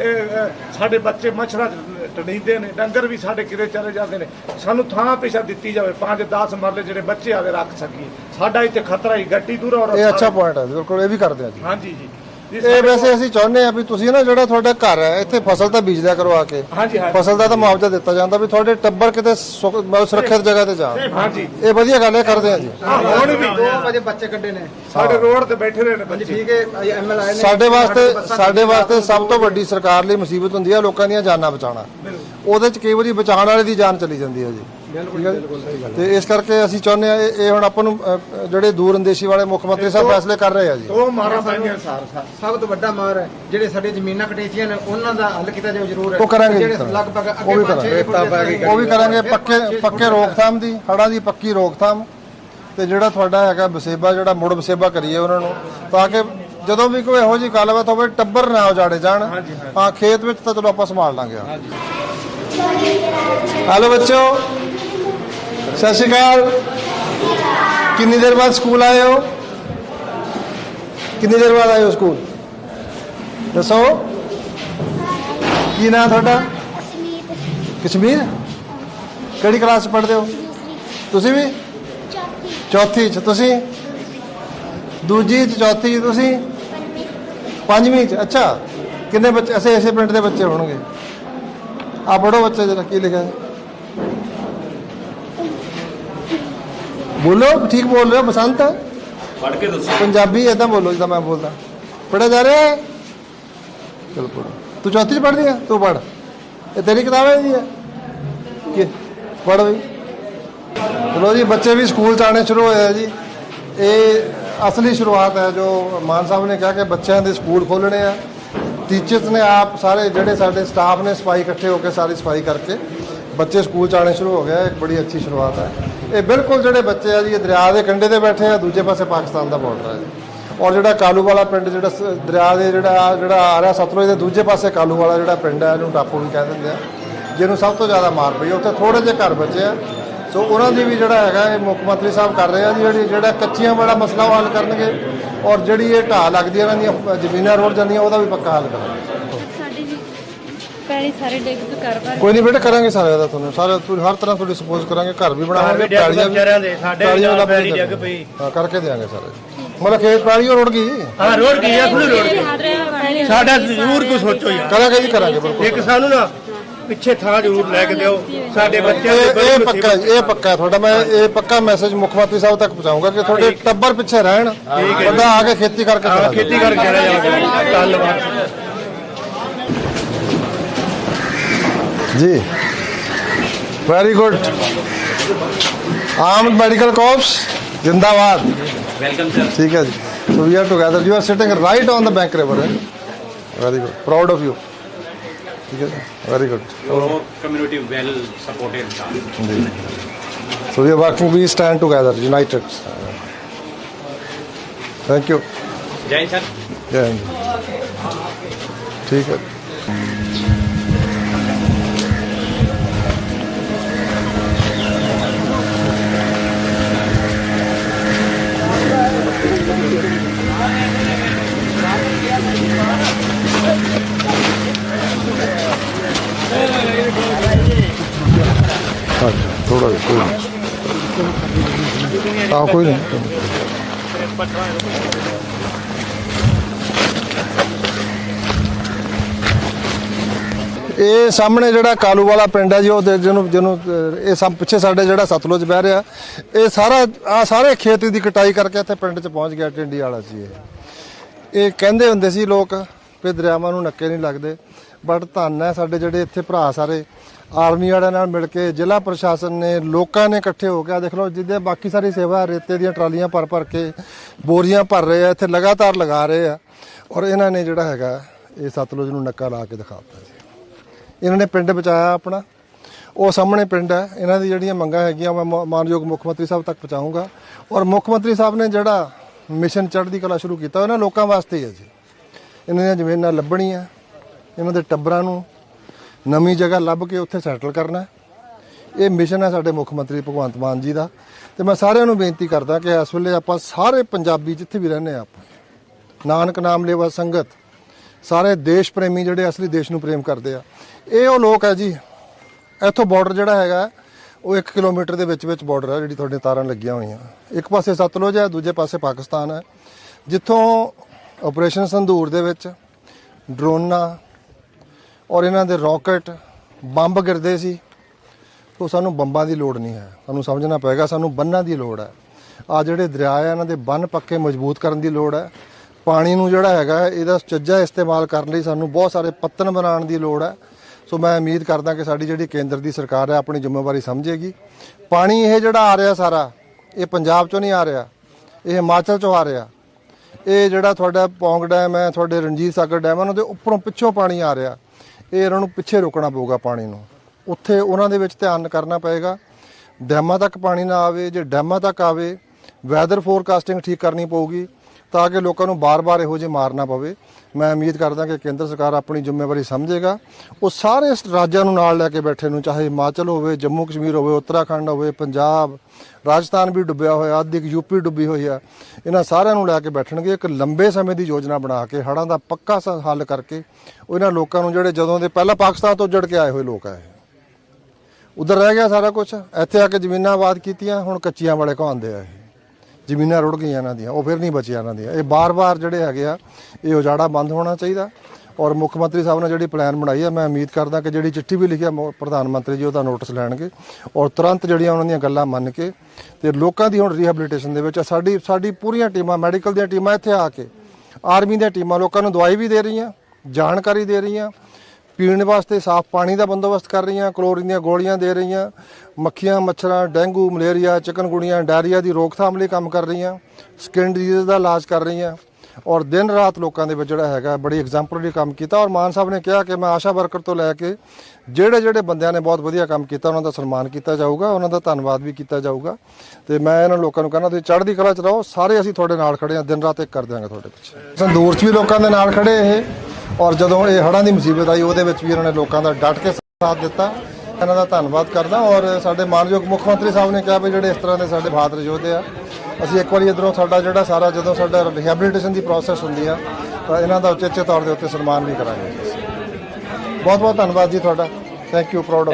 ਸਾਡੇ ਬੱਚੇ ਮੱਛਰਾਂ ਟੜੀਂਦੇ ਨੇ ਡੰਗਰ ਵੀ ਸਾਡੇ ਕਿਤੇ ਚਲੇ ਜਾਂਦੇ ਨੇ। ਸਾਨੂੰ ਥਾਂ ਪਿਛਾ ਦਿੱਤੀ ਜਾਵੇ 5-10 ਮਰਲੇ ਜਿਹੜੇ ਬੱਚੇ ਆਦੇ ਰੱਖ ਸਕੀਏ। ਸਾਡਾ ਇੱਥੇ ਖਤਰਾ ਹੀ ਗੱਡੀ ਦੂਰ ਔਰ ਇਹ ਅੱਛਾ ਪੁਆਇੰਟ ਹੈ ਬਿਲਕੁਲ ਇਹ ਵੀ ਕਰਦੇ ਆ ਜੀ। ਹਾਂਜੀ ਜੀ। ਇਹ ਵੈਸੇ ਅਸੀਂ ਚਾਹੁੰਦੇ ਆ ਵੀ ਤੁਸੀਂ ਨਾ ਜਿਹੜਾ ਤੁਹਾਡਾ ਘਰ ਹੈ ਇੱਥੇ ਫਸਲ ਤਾਂ ਬੀਜ ਲਿਆ ਕਰੋ ਆ ਕੇ। ਹਾਂਜੀ ਹਾਂਜੀ। ਫਸਲ ਦਾ ਤਾਂ ਮੁਆਵਜ਼ਾ ਦਿੱਤਾ ਜਾਂਦਾ ਵੀ ਤੁਹਾਡੇ ਟੱਬਰ ਕਿਤੇ ਸੁਖ- ਜਗ੍ਹਾ ਤੇ ਜਾਣ। ਹਾਂਜੀ। ਇਹ ਵਧੀਆ ਗੱਲ ਹੈ ਕਰਦੇ ਆ ਜੀ। ਹਾਂ, ਹੁਣ ਵੀ। 2 ਵਜੇ ਬੱਚੇ ਕੱਢੇ ਨੇ। ਸਾਡੇ ਰੋਡ ਤੇ ਬੈਠੇ ਰਹੇ ਨੇ ਬੱਚੇ। ਠੀਕ ਹੈ ਐਮਐਲ ਆਏ ਨੇ। ਸਾਡੇ ਵਾਸਤੇ ਸਾਡੇ ਵਾਸਤੇ ਸਭ ਤੋਂ ਵੱਡੀ ਸਰਕਾਰ ਲਈ ਮੁਸੀਬਤ ਹੁੰਦੀ ਹੈ ਲੋਕਾਂ ਦੀਆਂ ਜਾਨਾਂ ਬਚਾਉਣਾ। ਉਹਦੇ ਚ ਕਈ ਵਾਰੀ ਬਚਾਉਣ ਵਾਲੇ ਦੀ ਜਾਨ ਚਲੀ ਜਾਂਦੀ ਹੈ ਜੀ। ਠੀਕ ਹੈ ਜੀ? ਤੇ ਇਸ ਕਰਕੇ ਅਸੀਂ ਚਾਹੁੰਦੇ ਆ ਇਹ ਇਹ ਹੁਣ ਆਪਾਂ ਨੂੰ ਅ, ਜਿਹੜੇ ਦੂਰ ਅੰਦੇਸ਼ੀ ਵਾਲੇ ਮੁੱਖ ਮੰਤਰੀ ਸਾਹਿਬ ਫੈਸਲੇ ਕਰ ਰਹੇ ਆ ਜੀ। ਉਹ ਮਾਰਾ ਪੈਂਦੀਆਂ ਸਾਰ ਸਾਰ। ਸਭ ਤੋਂ ਵੱਡਾ ਮਾਰ ਹੈ ਜਿਹੜੇ ਸਾਡੇ ਜ਼ਮੀਨਾਂ ਕਟੇਚੀਆਂ ਨੇ ਉਹਨਾਂ ਦਾ ਹੱਲ ਕੀਤਾ ਜਾਵੇ ਜ਼ਰੂਰ ਹੈ। ਉਹ ਕਰਾਂਗੇ ਜੀ, ਜਿਹੜੇ ਕਰਾਂਗੇ। ਲਗਭਗ ਉਹ ਅੱਗੇ ਵੀ ਪੰਜ ਛੇ ਕਰਾਂਗੇ। ਫੁੱਟ ਉਹ ਵੀ ਕਰਾਂਗੇ ਪੱਕੇ ਪੱਕੇ ਰੋਕਥਾਮ ਦੀ ਹੜ੍ਹਾਂ ਦੀ ਪੱਕੀ ਰੋਕਥਾਮ। ਤੇ ਜਿਹੜਾ ਤੁਹਾਡਾ ਹੈਗਾ ਵਸੇਬਾ ਜਿਹੜਾ ਮੁੜ ਵਸੇਬਾ ਕਰੀਏ ਉਹਨਾਂ ਨੂੰ ਤਾਂ ਕਿ ਜਦੋਂ ਵੀ ਕੋਈ ਇਹੋ ਜਿਹੀ ਗੱਲਬਾਤ ਹੋਵੇ ਟੱਬਰ ਨਾ ਉਜਾੜੇ ਜਾਣ। ਹਾਂ ਖੇਤ ਵਿੱਚ ਤਾਂ ਚਲੋ ਆਪਾਂ ਸੰਭਾਲ ਲਾਂਗੇ ਹੈਲੋ ਬੱਚੋ ਸਤਿ ਸ਼੍ਰੀ ਅਕਾਲ। ਕਿੰਨੀ ਦੇਰ ਬਾਅਦ ਸਕੂਲ ਆਏ ਹੋ? ਕਿੰਨੀ ਦੇਰ ਬਾਅਦ ਆਏ ਹੋ ਸਕੂਲ? ਦੱਸੋ। ਕੀ ਨਾਮ ਤੁਹਾਡਾ? ਕਸ਼ਮੀਰ? ਕਿਹੜੀ ਕਲਾਸ ਪੜ੍ਹਦੇ ਹੋ? ਤੁਸੀਂ ਵੀ? ਚੌਥੀ। 'ਚ ਤੁਸੀਂ? ਦੂਜੀ 'ਚ ਚੌਥੀ 'ਚ ਤੁਸੀਂ? ਪੰਜਵੀਂ 'ਚ। ਅੱਛਾ। ਕਿੰਨੇ ਬੱਚੇ ਐਸੇ ਐਸੇ ਪਿੰਡ ਦੇ ਬੱਚੇ ਹੋਣਗੇ। ਆ ਪੜੋ ਬੱਚੇ ਜਰਾ ਕੀ ਲਿਖਿਆ? ਬੋਲੋ ਠੀਕ ਬੋਲ ਰਹੇ ਹੋ ਬਸੰਤ? ਪੜ੍ਹ ਕੇ ਦੱਸੋ। ਪੰਜਾਬੀ ਇਦਾਂ ਬੋਲੋ ਜਿੱਦਾਂ ਮੈਂ ਬੋਲਦਾ। ਪੜਿਆ ਜਾ ਰਿਹਾ ਹੈ? ਚਲ ਪੜੋ ਤੂੰ ਚੌਥੀ ਚ ਪੜ੍ਹਦੀ ਆ ਤੂੰ ਪੜ ਇਹ ਤੇਰੀ ਕਿਤਾਬ ਹੈ ਜੀ ਕੀ? ਪੜ ਬਈ। ਚਲੋ ਜੀ ਬੱਚੇ ਵੀ ਸਕੂਲ ਚ ਆਣੇ ਸ਼ੁਰੂ ਹੋਏ ਆ ਜੀ। ਇਹ ਅਸਲੀ ਸ਼ੁਰੂਆਤ ਹੈ ਜੋ ਮਾਨ ਸਾਹਿਬ ਨੇ ਕਿਹਾ ਕਿ ਬੱਚਿਆਂ ਦੇ ਸਕੂਲ ਖੋਲਣੇ ਆ। ਟੀਚਰਸ ਨੇ ਆਪ ਸਾਰੇ ਜਿਹੜੇ ਸਾਡੇ ਸਟਾਫ ਨੇ ਸਫ਼ਾਈ ਇਕੱਠੇ ਹੋ ਕੇ ਸਾਰੀ ਸਫ਼ਾਈ ਕਰਕੇ ਬੱਚੇ ਸਕੂਲ ਚ ਆਣੇ ਸ਼ੁਰੂ ਹੋ ਗਏ, ਇੱਕ ਬੜੀ ਅੱਛੀ ਸ਼ੁਰੂਆਤ ਹੈ। ਇਹ ਬਿਲਕੁਲ ਜਿਹੜੇ ਬੱਚੇ ਆ ਜੀ, ਇਹ ਦਰਿਆ ਦੇ ਕੰਢੇ ਤੇ ਬੈਠੇ ਆ, ਦੂਜੇ ਪਾਸੇ ਪਾਕਿਸਤਾਨ ਦਾ ਬਾਰਡਰ ਹੈ ਜੀ। ਔਰ ਜਿਹੜਾ ਕਾਲੂ ਵਾਲਾ ਪਿੰਡ, ਜਿਹੜਾ ਦਰਿਆ ਦੇ ਜਿਹੜਾ ਜਿਹੜਾ ਆ ਰਿਹਾ ਸਤਲੁਜ ਦੇ ਦੂਜੇ ਪਾਸੇ ਕਾਲੂ ਵਾਲਾ ਜਿਹੜਾ ਪਿੰਡ ਹੈ ਇਹਨੂੰ ਟਾਪੂ ਵੀ ਕਹਿ ਦਿੰਦੇ ਆ, ਜਿਹਨੂੰ ਸਭ ਤੋਂ ਜ਼ਿਆਦਾ ਮਾਰ ਪਈ ਉੱਥੇ ਥੋੜੇ ਜਿਹੇ ਘਰ ਬਚੇ ਆ। ਸੋ ਉਹਨਾਂ ਦੀ ਵੀ ਜਿਹੜਾ ਹੈਗਾ, ਇਹ ਮੁੱਖ ਮੰਤਰੀ ਸਾਹਿਬ ਕਰ ਰਹੇ ਆ ਜੀ, ਜਿਹੜੀ ਜਿਹੜਾ ਕੱਚੀਆਂ ਵਾਲਾ ਮਸਲਾ ਉਹ ਹੱਲ ਕਰਨਗੇ, ਔਰ ਜਿਹੜੀ ਇਹ ਢਾਹ ਲੱਗਦੀ ਹੈ ਇਹਨਾਂ ਦੀਆਂ ਜ਼ਮੀਨਾਂ ਰੋੜ ਜਾਂਦੀਆਂ, ਉਹਦਾ ਵੀ ਪੱਕਾ ਹੱਲ ਕਰਨਗੇ ਸਾਰੇ ਡਿੱਗ ਤੋਂ ਕੋਈ ਨਹੀਂ ਬੇਟਾ ਕਰਾਂਗੇ ਸਾਰੇ ਦਾ ਤੁਹਾਨੂੰ। ਸਾਰੇ ਤੁਹਾਨੂੰ ਹਰ ਤਰ੍ਹਾਂ ਤੁਹਾਡੀ ਸਪੋਜ਼ ਕਰਾਂਗੇ ਘਰ ਵੀ ਬਣਾਵਾਂਗੇ ਪੈਲੀਆਂ ਵੀ ਸਾਡੇ ਪੈਲੀਆਂ ਵੀ ਲੱਭ ਕੇ ਡਿੱਗ ਦੇਵਾਂਗੇ। ਪਈ। ਹਾਂ ਕਰਕੇ ਦੇਵਾਂਗੇ ਸਾਰੇ। ਮਤਲਬ ਖੇਤ ਪੈਲੀ ਰੁੜ ਗਈ? ਹਾਂ ਰੋਡ ਕੀ ਆ ਖੁੱਲੀ ਰੋਡ ਪਹਿਲੀ ਸਾਡਾ ਜ਼ਰੂਰ ਕੁਝ ਸੋਚੋ ਯਾਰ। ਕਰਾਂਗੇ ਜੀ ਕਰਾਂਗੇ ਬਿਲਕੁਲ ਇੱਕ ਸਾਨੂੰ ਨਾ ਪਿੱਛੇ ਥਾਂ ਜ਼ਰੂਰ ਲੈ ਕੇ ਦਿਓ। ਸਾਡੇ ਬੱਚਿਆਂ ਇਹ ਦੇ ਇਹ ਪੱਕਾ ਇਹ ਪੱਕਾ ਤੁਹਾਡਾ ਮੈਂ ਇਹ ਪੱਕਾ ਮੈਸੇਜ ਮੁੱਖ ਮੰਤਰੀ ਸਾਹਿਬ ਤੱਕ ਪਹੁੰਚਾਊਂਗਾ ਕਿ ਤੁਹਾਡੇ ਟੱਬਰ ਪਿੱਛੇ ਰਹਿਣ ਬੰਦਾ ਆ ਕੇ ਖੇਤੀ ਕਰਕੇ ਚਲਾ ਜਾਵੇ। ਖੇਤੀ ਕਰਕੇ ਚਲਾ ਜਾਵਾਂਗੇ ਧੰਨਵਾਦ। ਜੀ very good armed medical corps ਜਿੰਦਾਬਾਦ ਵੈਲਕਮ ਸਰ ਠੀਕ ਹੈ ਜੀ so we are together you are sitting right on the bank river very good proud of you ਠੀਕ ਹੈ ਜੀ ਵੈਰੀ ਗੁੱਡ ਕਮਿਊਨਿਟੀ ਵੈਲ ਸਪੋਰਟਡ ਜੀ so we are working we stand together united thank you ਜੈ sir Jai Hind ਠੀਕ ਥੋੜਾ ਜਿਹਾ ਕੋਈ ਨਹੀਂ। ਆ ਕੋਈ ਨਹੀਂ। ਇਹ ਸਾਹਮਣੇ ਜਿਹੜਾ ਕਾਲੂ ਵਾਲਾ ਪਿੰਡ ਹੈ ਜੀ ਉਹ ਦੇ- ਜਿਹਨੂੰ ਜਿਹਨੂੰ ਅਹ, ਇਹ ਸਭ ਪਿੱਛੇ ਸਾਡੇ ਜਿਹੜਾ ਸਤਲੁਜ ਬਹਿ ਰਿਹਾ ਇਹ ਸਾਰਾ ਆ ਸਾਰੇ ਖੇਤ ਦੀ ਕਟਾਈ ਕਰਕੇ ਇੱਥੇ ਪਿੰਡ 'ਚ ਪਹੁੰਚ ਗਿਆ ਟਿੰਡੀ ਵਾਲਾ ਸੀ ਇਹ। ਇਹ ਕਹਿੰਦੇ ਹੁੰਦੇ ਸੀ ਲੋਕ ਵੀ ਦਰਿਆਵਾਂ ਨੂੰ ਨੱਕੇ ਨਹੀਂ ਲੱਗਦੇ ਬਟ ਧੰਨ ਹੈ ਸਾਡੇ ਜਿਹੜੇ ਇੱਥੇ ਭਰਾ ਸਾਰੇ। ਆਰਮੀ ਵਾਲਿਆਂ ਨਾਲ ਮਿਲ ਕੇ ਜ਼ਿਲ੍ਹਾ ਪ੍ਰਸ਼ਾਸਨ ਨੇ ਲੋਕਾਂ ਨੇ ਇਕੱਠੇ ਹੋ ਕੇ ਦੇਖ ਲਓ, ਜਿੱਦੇ ਬਾਕੀ ਸਾਰੀ ਸੇਵਾ ਰੇਤੇ ਦੀਆਂ ਟਰਾਲੀਆਂ ਭਰ ਭਰ ਕੇ ਬੋਰੀਆਂ ਭਰ ਰਹੇ ਆ, ਇੱਥੇ ਲਗਾਤਾਰ ਲਗਾ ਰਹੇ ਆ। ਔਰ ਇਹਨਾਂ ਨੇ ਜਿਹੜਾ ਹੈਗਾ, ਇਹ ਸਤਲੁਜ ਨੂੰ ਨੱਕਾ ਲਾ ਕੇ ਦਿਖਾਤਾ ਜੀ। ਇਹਨਾਂ ਨੇ ਪਿੰਡ ਬਚਾਇਆ ਆਪਣਾ। ਉਹ ਸਾਹਮਣੇ ਪਿੰਡ ਹੈ ਇਹਨਾਂ ਦੀ ਜਿਹੜੀਆਂ ਮੰਗਾਂ ਹੈਗੀਆਂ ਮੈਂ ਮ- ਮਾਨਯੋਗ ਮੁੱਖ ਮੰਤਰੀ ਸਾਹਿਬ ਤੱਕ ਪਹੁੰਚਾਊਂਗਾ ਔਰ ਮੁੱਖ ਮੰਤਰੀ ਸਾਹਿਬ ਨੇ ਜਿਹੜਾ ਮਿਸ਼ਨ ਚੜ੍ਹਦੀ ਕਲਾ ਸ਼ੁਰੂ ਕੀਤਾ ਉਹਨਾਂ ਲੋਕਾਂ ਵਾਸਤੇ ਹੀ ਹੈ ਜੀ। ਇਹਨਾਂ ਦੀਆਂ ਜ਼ਮੀਨਾਂ ਲੱਭਣੀਆਂ, ਇਹਨਾਂ ਦੇ ਟੱਬਰਾਂ ਨੂੰ ਨਵੀਂ ਜਗ੍ਹਾ ਲੱਭ ਕੇ ਉੱਥੇ ਸੈਟਲ ਕਰਨਾ ਇਹ ਮਿਸ਼ਨ ਹੈ ਸਾਡੇ ਮੁੱਖ ਮੰਤਰੀ ਭਗਵੰਤ ਮਾਨ ਜੀ ਦਾ। ਤੇ ਮੈਂ ਸਾਰਿਆਂ ਨੂੰ ਬੇਨਤੀ ਕਰਦਾ ਕਿ ਇਸ ਵੇਲੇ ਆਪਾਂ ਸਾਰੇ ਪੰਜਾਬੀ ਜਿੱਥੇ ਵੀ ਰਹਿੰਦੇ ਆ ਆਪਾਂ, ਨਾਨਕ ਨਾਮ ਲੇਵਾ ਸੰਗਤ, ਸਾਰੇ ਦੇਸ਼ ਪ੍ਰੇਮੀ ਜਿਹੜੇ ਅਸਲੀ ਦੇਸ਼ ਨੂੰ ਪ੍ਰੇਮ ਕਰਦੇ ਆ। ਇਹ ਉਹ ਲੋਕ ਹੈ ਜੀ, ਇੱਥੋਂ ਬਾਰਡਰ ਜਿਹੜਾ ਹੈਗਾ, ਉਹ 1 ਕਿਲੋਮੀਟਰ ਦੇ ਵਿੱਚ ਵਿੱਚ ਬਾਰਡਰ ਹੈ ਜਿਹੜੀ ਤੁਹਾਡੀਆਂ ਤਾਰਾਂ ਲੱਗੀਆਂ ਹੋਈਆਂ। ਇੱਕ ਪਾਸੇ ਸਤਲੁਜ ਹੈ, ਦੂਜੇ ਪਾਸੇ ਪਾਕਿਸਤਾਨ ਹੈ। ਜਿੱਥੋਂ ਆਪਰੇਸ਼ਨ ਸੰਧੂਰ ਦੇ ਵਿੱਚ ਡਰੋਨਾਂ ਔਰ ਇਹਨਾਂ ਦੇ ਰਾਕਟ ਬੰਬ ਗਿਰਦੇ ਸੀ। ਤੋਂ ਸਾਨੂੰ ਬੰਬਾਂ ਦੀ ਲੋੜ ਨਹੀਂ ਹੈ। ਸਾਨੂੰ ਸਮਝਣਾ ਪਏਗਾ, ਸਾਨੂੰ ਬੰਨਾਂ ਦੀ ਲੋੜ ਹੈ। ਆ ਜਿਹੜੇ ਦਰਿਆ ਆ ਇਹਨਾਂ ਦੇ ਬੰਨ ਪੱਕੇ ਮਜ਼ਬੂਤ ਕਰਨ ਦੀ ਲੋੜ ਹੈ। ਪਾਣੀ ਨੂੰ ਜਿਹੜਾ ਹੈਗਾ, ਇਹਦਾ ਚੱਜਾ ਇਸਤੇਮਾਲ ਕਰਨ ਲਈ ਸਾਨੂੰ ਬਹੁਤ ਸਾਰੇ ਪੱਤਨ ਬਣਾਉਣ ਦੀ ਲੋੜ ਹੈ। ਸੋ ਮੈਂ ਉਮੀਦ ਕਰਦਾ ਕਿ ਸਾਡੀ ਜਿਹੜੀ ਕੇਂਦਰ ਦੀ ਸਰਕਾਰ ਹੈ, ਆਪਣੀ ਜ਼ਿੰਮੇਵਾਰੀ ਸਮਝੇਗੀ। ਪਾਣੀ ਇਹ ਜਿਹੜਾ ਆ ਰਿਹਾ ਸਾਰਾ, ਇਹ ਪੰਜਾਬ ਚੋਂ ਨਹੀਂ ਆ ਰਿਹਾ, ਇਹ ਹਿਮਾਚਲ ਚੋਂ ਆ ਰਿਹਾ। ਇਹ ਜਿਹੜਾ ਤੁਹਾਡਾ ਪੌਂਗ ਡੈਮ ਹੈ, ਤੁਹਾਡੇ ਰਣਜੀਤ ਸਾਗਰ ਡੈਮ ਹੈ, ਉਹਨਾਂ ਦੇ ਉੱਪਰੋਂ ਪਿੱਛੋਂ ਪਾਣੀ ਆ ਰਿਹਾ। ਇਹ ਇਹਨਾਂ ਨੂੰ ਪਿੱਛੇ ਰੋਕਣਾ ਪਊਗਾ ਪਾਣੀ ਨੂੰ। ਉੱਥੇ ਉਹਨਾਂ ਦੇ ਵਿੱਚ ਧਿਆਨ ਕਰਨਾ ਪਏਗਾ। ਡੈਮਾਂ ਤੱਕ ਪਾਣੀ ਨਾ ਆਵੇ, ਜੇ ਡੈਮਾਂ ਤੱਕ ਆਵੇ ਵੈਦਰ ਫੋਰਕਾਸਟਿੰਗ ਠੀਕ ਕਰਨੀ ਪਊਗੀ। ਤਾਂ ਕਿ ਲੋਕਾਂ ਨੂੰ ਬਾਰ-ਬਾਰ ਇਹੋ ਜਿਹੇ ਮਾਰਨਾ ਪਵੇ। ਮੈਂ ਉਮੀਦ ਕਰਦਾ ਕਿ ਕੇਂਦਰ ਸਰਕਾਰ ਆਪਣੀ ਜ਼ਿੰਮੇਵਾਰੀ ਸਮਝੇਗਾ। ਉਹ ਸਾਰੇ ਇਸ ਰਾਜਾਂ ਨੂੰ ਨਾਲ ਲੈ ਕੇ ਬੈਠੇ ਨੂੰ, ਚਾਹੇ ਹਿਮਾਚਲ ਹੋਵੇ, ਜੰਮੂ ਕਸ਼ਮੀਰ ਹੋਵੇ, ਉੱਤਰਾਖੰਡ ਹੋਵੇ, ਪੰਜਾਬ, ਰਾਜਸਥਾਨ ਵੀ ਡੁੱਬਿਆ ਹੋਇਆ, ਅੱਧੀ ਕੁ ਯੂਪੀ ਡੁੱਬੀ ਹੋਈ ਆ। ਇਹਨਾਂ ਸਾਰਿਆਂ ਨੂੰ ਲੈ ਕੇ ਬੈਠਣਗੇ। ਇੱਕ ਲੰਬੇ ਸਮੇਂ ਦੀ ਯੋਜਨਾ ਬਣਾ ਕੇ, ਹੜ੍ਹਾਂ ਦਾ ਪੱਕਾ ਸ- ਹੱਲ ਕਰਕੇ ਉਹਨਾਂ ਲੋਕਾਂ ਨੂੰ ਜਿਹੜੇ ਜਦੋਂ ਦੇ ਪਹਿਲਾਂ ਪਾਕਿਸਤਾਨ ਤੋਂ ਜੜ ਕੇ ਆਏ ਹੋਏ ਲੋਕ ਆ ਇਹ। ਉਧਰ ਰਹਿ ਗਿਆ ਸਾਰਾ ਕੁਝ ਇੱਥੇ ਆ ਕੇ ਜ਼ਮੀਨਾਂ ਆਬਾਦ ਕੀਤੀਆਂ, ਹੁਣ ਕੱਚੀਆਂ ਵਾਲੇ ਕਹਾਉਂਦੇ ਆ ਇਹ। ਜ਼ਮੀਨਾਂ ਰੁੜ ਗਈਆਂ ਇਹਨਾਂ ਦੀਆਂ, ਉਹ ਫਿਰ ਨਹੀਂ ਬਚੀਆਂ ਇਹਨਾਂ ਦੀਆਂ। ਇਹ ਬਾਰ-ਬਾਰ ਜਿਹੜੇ ਹੈਗੇ ਆ, ਇਹ ਉਜਾੜਾ ਬੰਦ ਹੋਣਾ ਚਾਹੀਦਾ। ਔਰ ਮੁੱਖ ਮੰਤਰੀ ਸਾਹਿਬ ਨੇ ਜਿਹੜੀ ਪਲਾਨ ਬਣਾਈ ਹੈ ਮੈਂ ਉਮੀਦ ਕਰਦਾ ਕਿ ਜਿਹੜੀ ਚਿੱਠੀ ਵੀ ਲਿਖੀ ਹੈ ਪ੍ਰਧਾਨ ਮੰਤਰੀ ਜੀ ਉਹਦਾ ਨੋਟਿਸ ਲੈਣਗੇ। ਔਰ ਤੁਰੰਤ ਜਿਹੜੀਆਂ ਉਹਨਾਂ ਦੀਆਂ ਗੱਲਾਂ ਮੰਨ ਕੇ ਤੇ ਲੋਕਾਂ ਦੀ ਹੁਣ ਰੀਹੈਬਿਲਿਟੇਸ਼ਨ ਦੇ ਵਿੱਚ ਸਾਡੀ ਸਾਡੀ ਪੂਰੀਆਂ ਟੀਮਾਂ, ਮੈਡੀਕਲ ਦੀਆਂ ਟੀਮਾਂ ਇੱਥੇ ਆ ਕੇ, ਆਰਮੀ ਦੀਆਂ ਟੀਮਾਂ ਲੋਕਾਂ ਨੂੰ ਦਵਾਈ ਵੀ ਦੇ ਰਹੀਆਂ, ਜਾਣਕਾਰੀ ਦੇ ਰਹੀਆਂ ਪੀਣ ਵਾਸਤੇ ਸਾਫ਼ ਪਾਣੀ ਦਾ ਬੰਦੋਬਸਤ ਕਰ ਰਹੀਆਂ, ਕਲੋਰੀਨ ਦੀਆਂ ਗੋਲੀਆਂ ਦੇ ਰਹੀਆਂ, ਮੱਖੀਆਂ, ਮੱਛਰਾਂ, ਡੇਂਗੂ, ਮਲੇਰੀਆ ਚਿਕਨਗੁਣੀਆ ਡਾਇਰੀਆ ਦੀ ਰੋਕਥਾਮ ਲਈ ਕੰਮ ਕਰ ਰਹੀਆਂ, ਸਕਿਨ ਡਿਜ਼ੀਜ਼ ਦਾ ਇਲਾਜ ਕਰ ਰਹੀਆਂ ਔਰ ਦਿਨ ਰਾਤ ਲੋਕਾਂ ਦੇ ਵਿੱਚ ਜਿਹੜਾ ਹੈਗਾ ਬੜੀ ਐਗਜ਼ਾਮਪਲਰੀ ਕੰਮ ਕੀਤਾ ਔਰ ਮਾਨ ਸਾਹਿਬ ਨੇ ਕਿਹਾ ਕਿ ਮੈਂ ਆਸ਼ਾ ਵਰਕਰ ਤੋਂ ਲੈ ਕੇ ਜਿਹੜੇ ਜਿਹੜੇ ਬੰਦਿਆਂ ਨੇ ਬਹੁਤ ਵਧੀਆ ਕੰਮ ਕੀਤਾ, ਉਹਨਾਂ ਦਾ ਸਨਮਾਨ ਕੀਤਾ ਜਾਊਗਾ, ਉਹਨਾਂ ਦਾ ਧੰਨਵਾਦ ਵੀ ਕੀਤਾ ਜਾਊਗਾ ਤੇ ਮੈਂ ਇਹਨਾਂ ਲੋਕਾਂ ਨੂੰ ਕਹਿੰਦਾ ਤੁਸੀਂ ਚੜ੍ਹਦੀ ਕਲਾ ਚ ਰਹੋ, ਸਾਰੇ ਅਸੀਂ ਤੁਹਾਡੇ ਨਾਲ ਖੜੇ ਹਾਂ, ਦਿਨ ਰਾਤ ਇੱਕ ਕਰ ਦਿਆਂਗੇ ਤੁਹਾਡੇ ਪਿੱਛੇ। ਸੰਦੂਰ 'ਚ ਵੀ ਲੋਕਾਂ ਦੇ ਨਾਲ ਖੜੇ ਇਹ। ਔਰ ਜਦੋਂ ਇਹ ਹੜ੍ਹਾਂ ਦੀ ਮੁਸੀਬਤ ਆਈ, ਉਹਦੇ ਵਿੱਚ ਵੀ ਇਹਨਾਂ ਨੇ ਲੋਕਾਂ ਦਾ ਡਟ ਕੇ ਸਾਥ ਦਿੱਤਾ। ਇਹਨਾਂ ਦਾ ਧੰਨਵਾਦ ਕਰਦਾ ਔਰ ਸਾਡੇ ਮਾਨਯੋਗ ਮੁੱਖ ਮੰਤਰੀ ਸਾਹਿਬ ਨੇ ਕਿਹਾ ਵੀ ਜਿਹੜੇ ਇਸ ਤਰ੍ਹਾਂ ਦੇ ਸਾਡੇ ਬਹਾਦਰ ਯੋਧੇ ਆ, ਅਸੀਂ ਇੱਕ ਵਾਰੀ ਇਧਰੋਂ ਸਾਡਾ ਜਿਹੜਾ ਸਾਰਾ ਜਦੋਂ ਸਾਡਾ ਰਿਹੈਬਿਲਿਟੇਸ਼ਨ ਦੀ ਪ੍ਰੋਸੈਸ ਹੁੰਦੀ ਆ, ਤਾਂ ਇਹਨਾਂ ਦਾ ਉਚੇਚੇ ਤੌਰ ਦੇ ਉੱਤੇ ਸਨਮਾਨ ਵੀ ਕਰਾਂਗੇ। ਬਹੁਤ ਬਹੁਤ ਧੰਨਵਾਦ ਜੀ ਤੁਹਾਡਾ। Thank you proud